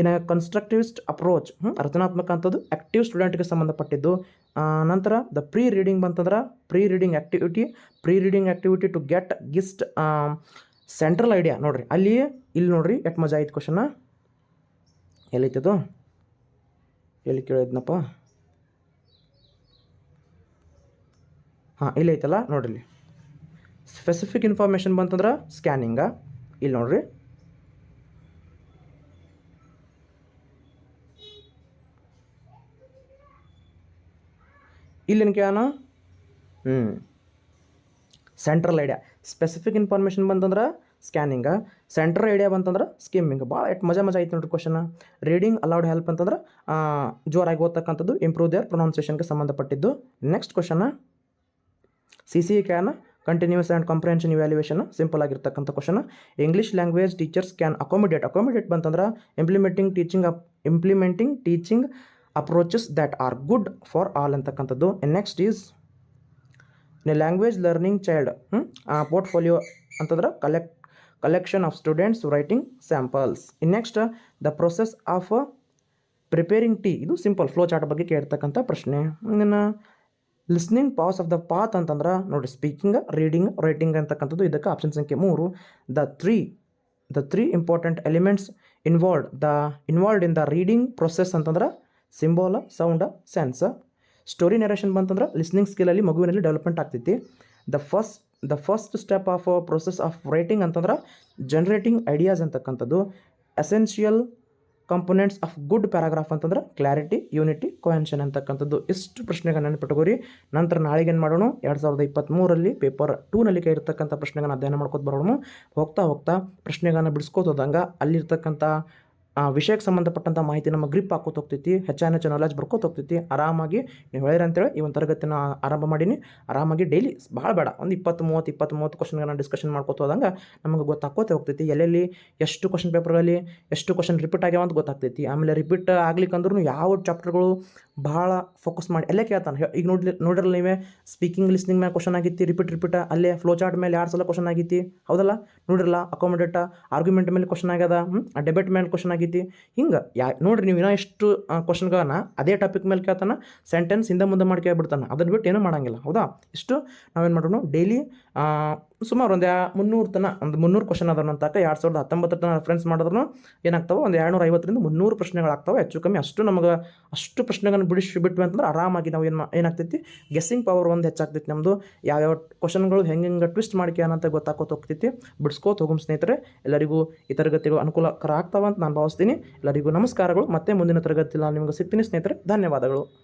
in constructivist approach ರಚನಾತ್ಮಕ ಅಂಥದ್ದು ಆ್ಯಕ್ಟಿವ್ ಸ್ಟೂಡೆಂಟ್ಗೆ ಸಂಬಂಧಪಟ್ಟಿದ್ದು. ನಂತರ ದ ಪ್ರೀ ರೀಡಿಂಗ್ ಬಂತಂದ್ರೆ pre reading activity pre reading activity to get gist central idea ನೋಡ್ರಿ, ಅಲ್ಲಿ, ಇಲ್ಲಿ ನೋಡ್ರಿ ಎಷ್ಟು ಮಜಾ ಆಯ್ತು ಕ್ವಶನ ಎಲ್ಲೈತದು ಎಲ್ಲಿ ಕೇಳಿದ್ನಪ್ಪ? ಹಾಂ, ಇಲ್ಲಿ ಐತಲ್ಲ, ನೋಡ್ರಿ ಸ್ಪೆಸಿಫಿಕ್ ಇನ್ಫಾರ್ಮೇಷನ್ ಬಂತಂದ್ರೆ ಸ್ಕ್ಯಾನಿಂಗ ಇಲ್ಲಿ ನೋಡ್ರಿ. ಇಲ್ಲಿನ ಕೇಳೋಣ? ಹ್ಞೂ ಸೆಂಟ್ರಲ್ ಐಡಿಯಾ ಸ್ಪೆಸಿಫಿಕ್ ಇನ್ಫಾರ್ಮೇಷನ್ ಬಂತಂದ್ರೆ ಸ್ಕ್ಯಾನಿಂಗ ಸೆಂಟ್ರಲ್ ಐಡಿಯಾ ಬಂತಂದ್ರೆ ಸ್ಕಿಮ್ಮಿಂಗ್ ಭಾಳ ಎಷ್ಟು ಮಜಾ ಮಜಾ ಆಯ್ತು ನೋಡಿ ಕ್ವಶನ್ ರೀಡಿಂಗ್ ಅಲೌಡ್ ಹೆಲ್ಪ್ ಅಂತಂದ್ರೆ ಜೋರಾಗಿ ಓದ್ತಕ್ಕಂಥದ್ದು ಇಂಪ್ರೂವ್ ದೇರ್ ಪ್ರೊನೌನ್ಸಿಯೇಷನ್ಗೆ ಸಂಬಂಧಪಟ್ಟಿದ್ದು. Next question C C can continuous and comprehension evaluation simple ಆಗಿರ್ತಕ್ಕಂಥ question English language teachers can accommodate accommodate ಬಂತಂದ್ರೆ implementing teaching up implementing teaching approaches that are good for all ಅಂತಕ್ಕಂಥದ್ದು. Next is language learning child portfolio ಅಂತಂದ್ರೆ collect collection of students writing samples. In next, the process of preparing tea, ಇದು simple flow chart ಬಗ್ಗೆ ಕೇಳ್ತಕ್ಕಂಥ ಪ್ರಶ್ನೆ. ಇನ್ನು listening pass of the path ಅಂತಂದ್ರೆ ನೋಡಿ, speaking, reading, writing ಅಂತಕ್ಕಂಥದ್ದು ಇದಕ್ಕೆ ಆಪ್ಷನ್ ಸಂಖ್ಯೆ ಮೂರು. The three the three important elements involved, the, involved in the reading process ಅಂತಂದ್ರೆ symbol, sound, sense. Story narration ಬಂತಂದ್ರೆ ಲಿಸ್ನಿಂಗ್ ಸ್ಕಿಲಲ್ಲಿ ಮಗುವಿನಲ್ಲಿ ಡೆವಲಪ್ಮೆಂಟ್ ಆಗ್ತೈತಿ. The first the first step of process of writing ಅಂತಂದ್ರೆ ಜನರೇಟಿಂಗ್ ಐಡಿಯಾಸ್ ಅಂತಕ್ಕಂಥದ್ದು. Essential components of good paragraph ಅಂತಂದ್ರೆ clarity unity ಕೊಹೆನ್ಷನ್ ಅಂತಕ್ಕಂಥದ್ದು. ಇಷ್ಟು ಪ್ರಶ್ನೆಗೆ ನೆನಪಿಟ್ಟುಕೋರಿ ನಂತರ ನಾಳೆಗೇನು ಮಾಡೋಣ? ಎರಡು ಸಾವಿರದ ಇಪ್ಪತ್ತ್ಮೂರಲ್ಲಿ ಪೇಪರ್ ಟೂನಲ್ಲಿ ಕೈ ಇರ್ತಕ್ಕಂಥ ಪ್ರಶ್ನೆಗಳನ್ನ ಅಧ್ಯಯನ ಮಾಡ್ಕೋತ ಬರೋಣ. ಹೋಗ್ತಾ ಹೋಗ್ತಾ ಪ್ರಶ್ನೆಗಳನ್ನ ಬಿಡಿಸ್ಕೋತ ಹೋದಂಗೆ ಅಲ್ಲಿರ್ತಕ್ಕಂಥ ಆ ವಿಷಯಕ್ಕೆ ಸಂಬಂಧಪಟ್ಟಂಥ ಮಾಹಿತಿ ನಮ್ಮ ಗ್ರಿಪ್ ಹಾಕೋತ ಹೋಗ್ತೈತಿ, ಹೆಚ್ಚಾನ ಹೆಚ್ಚು ನಾಲೆಜ್ ಬರ್ಕೋತ ಹೋಗ್ತೈತಿ. ಆರಾಮಾಗಿ ನೀವು ಹೇಳಿರ ಅಂತೇಳಿ ಈ ಒಂದು ತರಗತಿನ ಆರಂಭ ಮಾಡೀನಿ. ಆರಾಮಾಗಿ ಡೈಲಿ ಭಾಳ ಬೇಡ. ಒಂದು ಇಪ್ಪತ್ತು ಮೂವತ್ತು ಇಪ್ಪತ್ತು ಮೂವತ್ತು ಕ್ವಶನ್ಗಳನ್ನ ಡಿಸ್ಕಷನ್ ಮಾಡ್ಕೋತ ಹೋದಂಗೆ ನಮಗೆ ಗೊತ್ತಾಕೋತೆ ಹೋಗ್ತೈತಿ. ಎಲ್ಲೆಲ್ಲಿ ಎಷ್ಟು ಕ್ವಶನ್ ಪೇಪರ್ಗಳಲ್ಲಿ ಎಷ್ಟು ಕ್ವಶನ್ ರಿಪೀಟ್ ಆಗ್ಯಾವ ಅಂತ ಗೊತ್ತಾಗ್ತೈತಿ. ಆಮೇಲೆ ರಿಪೀಟ್ ಆಗ್ಲಿಕ್ಕಂದ್ರೂ ಯಾವ ಚಾಪ್ಟರ್ಗಳು ಭಾಳ ಫೋಕಸ್ ಮಾಡಿ ಎಲ್ಲೇ ಕೇಳ್ತಾನೆ. ಈಗ ನೋಡ್ಲಿ, ನೋಡಿರಲ್ಲ ನೀವೇ ಸ್ಪೀಕಿಂಗ್ ಲಿಸ್ನಿಂಗ್ ಮೇಲೆ ಕ್ವಶನ್ ಆಗಿತ್ತು ರಿಪೀಟ್ ರಿಪೀಟ್ ಅಲ್ಲೇ ಫ್ಲೋ ಚಾರ್ಟ್ ಮೇಲೆ ಎರಡು ಸಲ ಕ್ವಶನ್ ಆಗಿತ್ತು? ಹೌದಲ್ಲ? ನೋಡಿರಲ್ಲ? ಅಕಾಮಿಡೇಟ ಆರ್ಗ್ಯುಮೆಂಟ್ ಮೇಲೆ ಕ್ವಶನ್ ಆಗ್ಯದ? ಡೆಬೆಟ್ ಮೇಲೆ ಕ್ವಶನ್ ಆಗೈತಿ ಹಿಂಗೆ, ಯಾ, ನೋಡಿರಿ ನೀವು ಇನ್ನೂ ಎಷ್ಟು ಕ್ವಶನ್ಗಳನ್ನ ಅದೇ ಟಾಪಿಕ್ ಮೇಲೆ ಕೇಳ್ತಾನೆ ಸೆಂಟೆನ್ಸ್ ಹಿಂದೆ ಮುಂದೆ ಮಾಡಿ ಕೇಳ್ಬಿಡ್ತಾನೆ ಅದನ್ನು ಬಿಟ್ಟು ಏನೂ ಮಾಡಂಗಿಲ್ಲ. ಹೌದಾ? ಇಷ್ಟು ನಾವೇನು ಮಾಡೋಣ ಡೈಲಿ ಸುಮಾರು ಒಂದು ಮುನ್ನೂರು ತನ, ಒಂದು ಮುನ್ನೂರು ಕ್ವಶನ್ ಅದಾವ ಅಂತಕ ಎರಡು ಸಾವಿರದ ಹತ್ತೊಂಬತ್ತರ ತನಕ ರೆಫರೆನ್ಸ್ ಮಾಡಿದ್ರು. ಏನಾಗ್ತಾವೆ? ಒಂದು ಎರಡುನೂರ ಐವತ್ತರಿಂದ ಮುನ್ನೂರು ಪ್ರಶ್ನೆಗಳಾಗ್ತಾವೆ ಹೆಚ್ಚು ಕಮ್ಮಿ ಅಷ್ಟು ನಮಗೆ ಅಷ್ಟು ಪ್ರಶ್ನೆಗಳನ್ನು ಬಿಡಿಸಿ ಬಿಟ್ವಿ ಅಂತಂದ್ರೆ ಆರಾಮಾಗಿ ನಾವು ಏನು ಏನಾಗ್ತೈತಿ? ಗೆಸ್ಸಿಂಗ್ ಪವರ್ ಒಂದು ಹೆಚ್ಚಾಗ್ತೈತಿ ನಮ್ಮದು ಯಾವ್ಯಾವ ಕ್ವಶನ್ಗಳು ಹೆಂಗೆ ಹೆಂಗೆ ಟ್ವಿಸ್ಟ್ ಮಾಡ್ಕೆ ಅನ್ನಂತ ಗೊತ್ತಾಕೋತ ಹೋಗ್ತೈತಿ. ಬಿಡಿಸ್ಕೋತ ಹೋಗಮ್ ಸ್ನೇಹಿತರೆ. ಎಲ್ಲರಿಗೂ ಈ ತರಗತಿಗಳು ಅನುಕೂಲಕರ ಆಗ್ತಾವ ಅಂತ ನಾನು ಭಾವಿಸ್ತೀನಿ. ಎಲ್ಲರಿಗೂ ನಮಸ್ಕಾರಗಳು. ಮತ್ತೆ ಮುಂದಿನ ತರಗತಿಯಲ್ಲಿ ನಾನು ನಿಮಗೆ ಸಿಗ್ತೀನಿ ಸ್ನೇಹಿತರೆ. ಧನ್ಯವಾದಗಳು.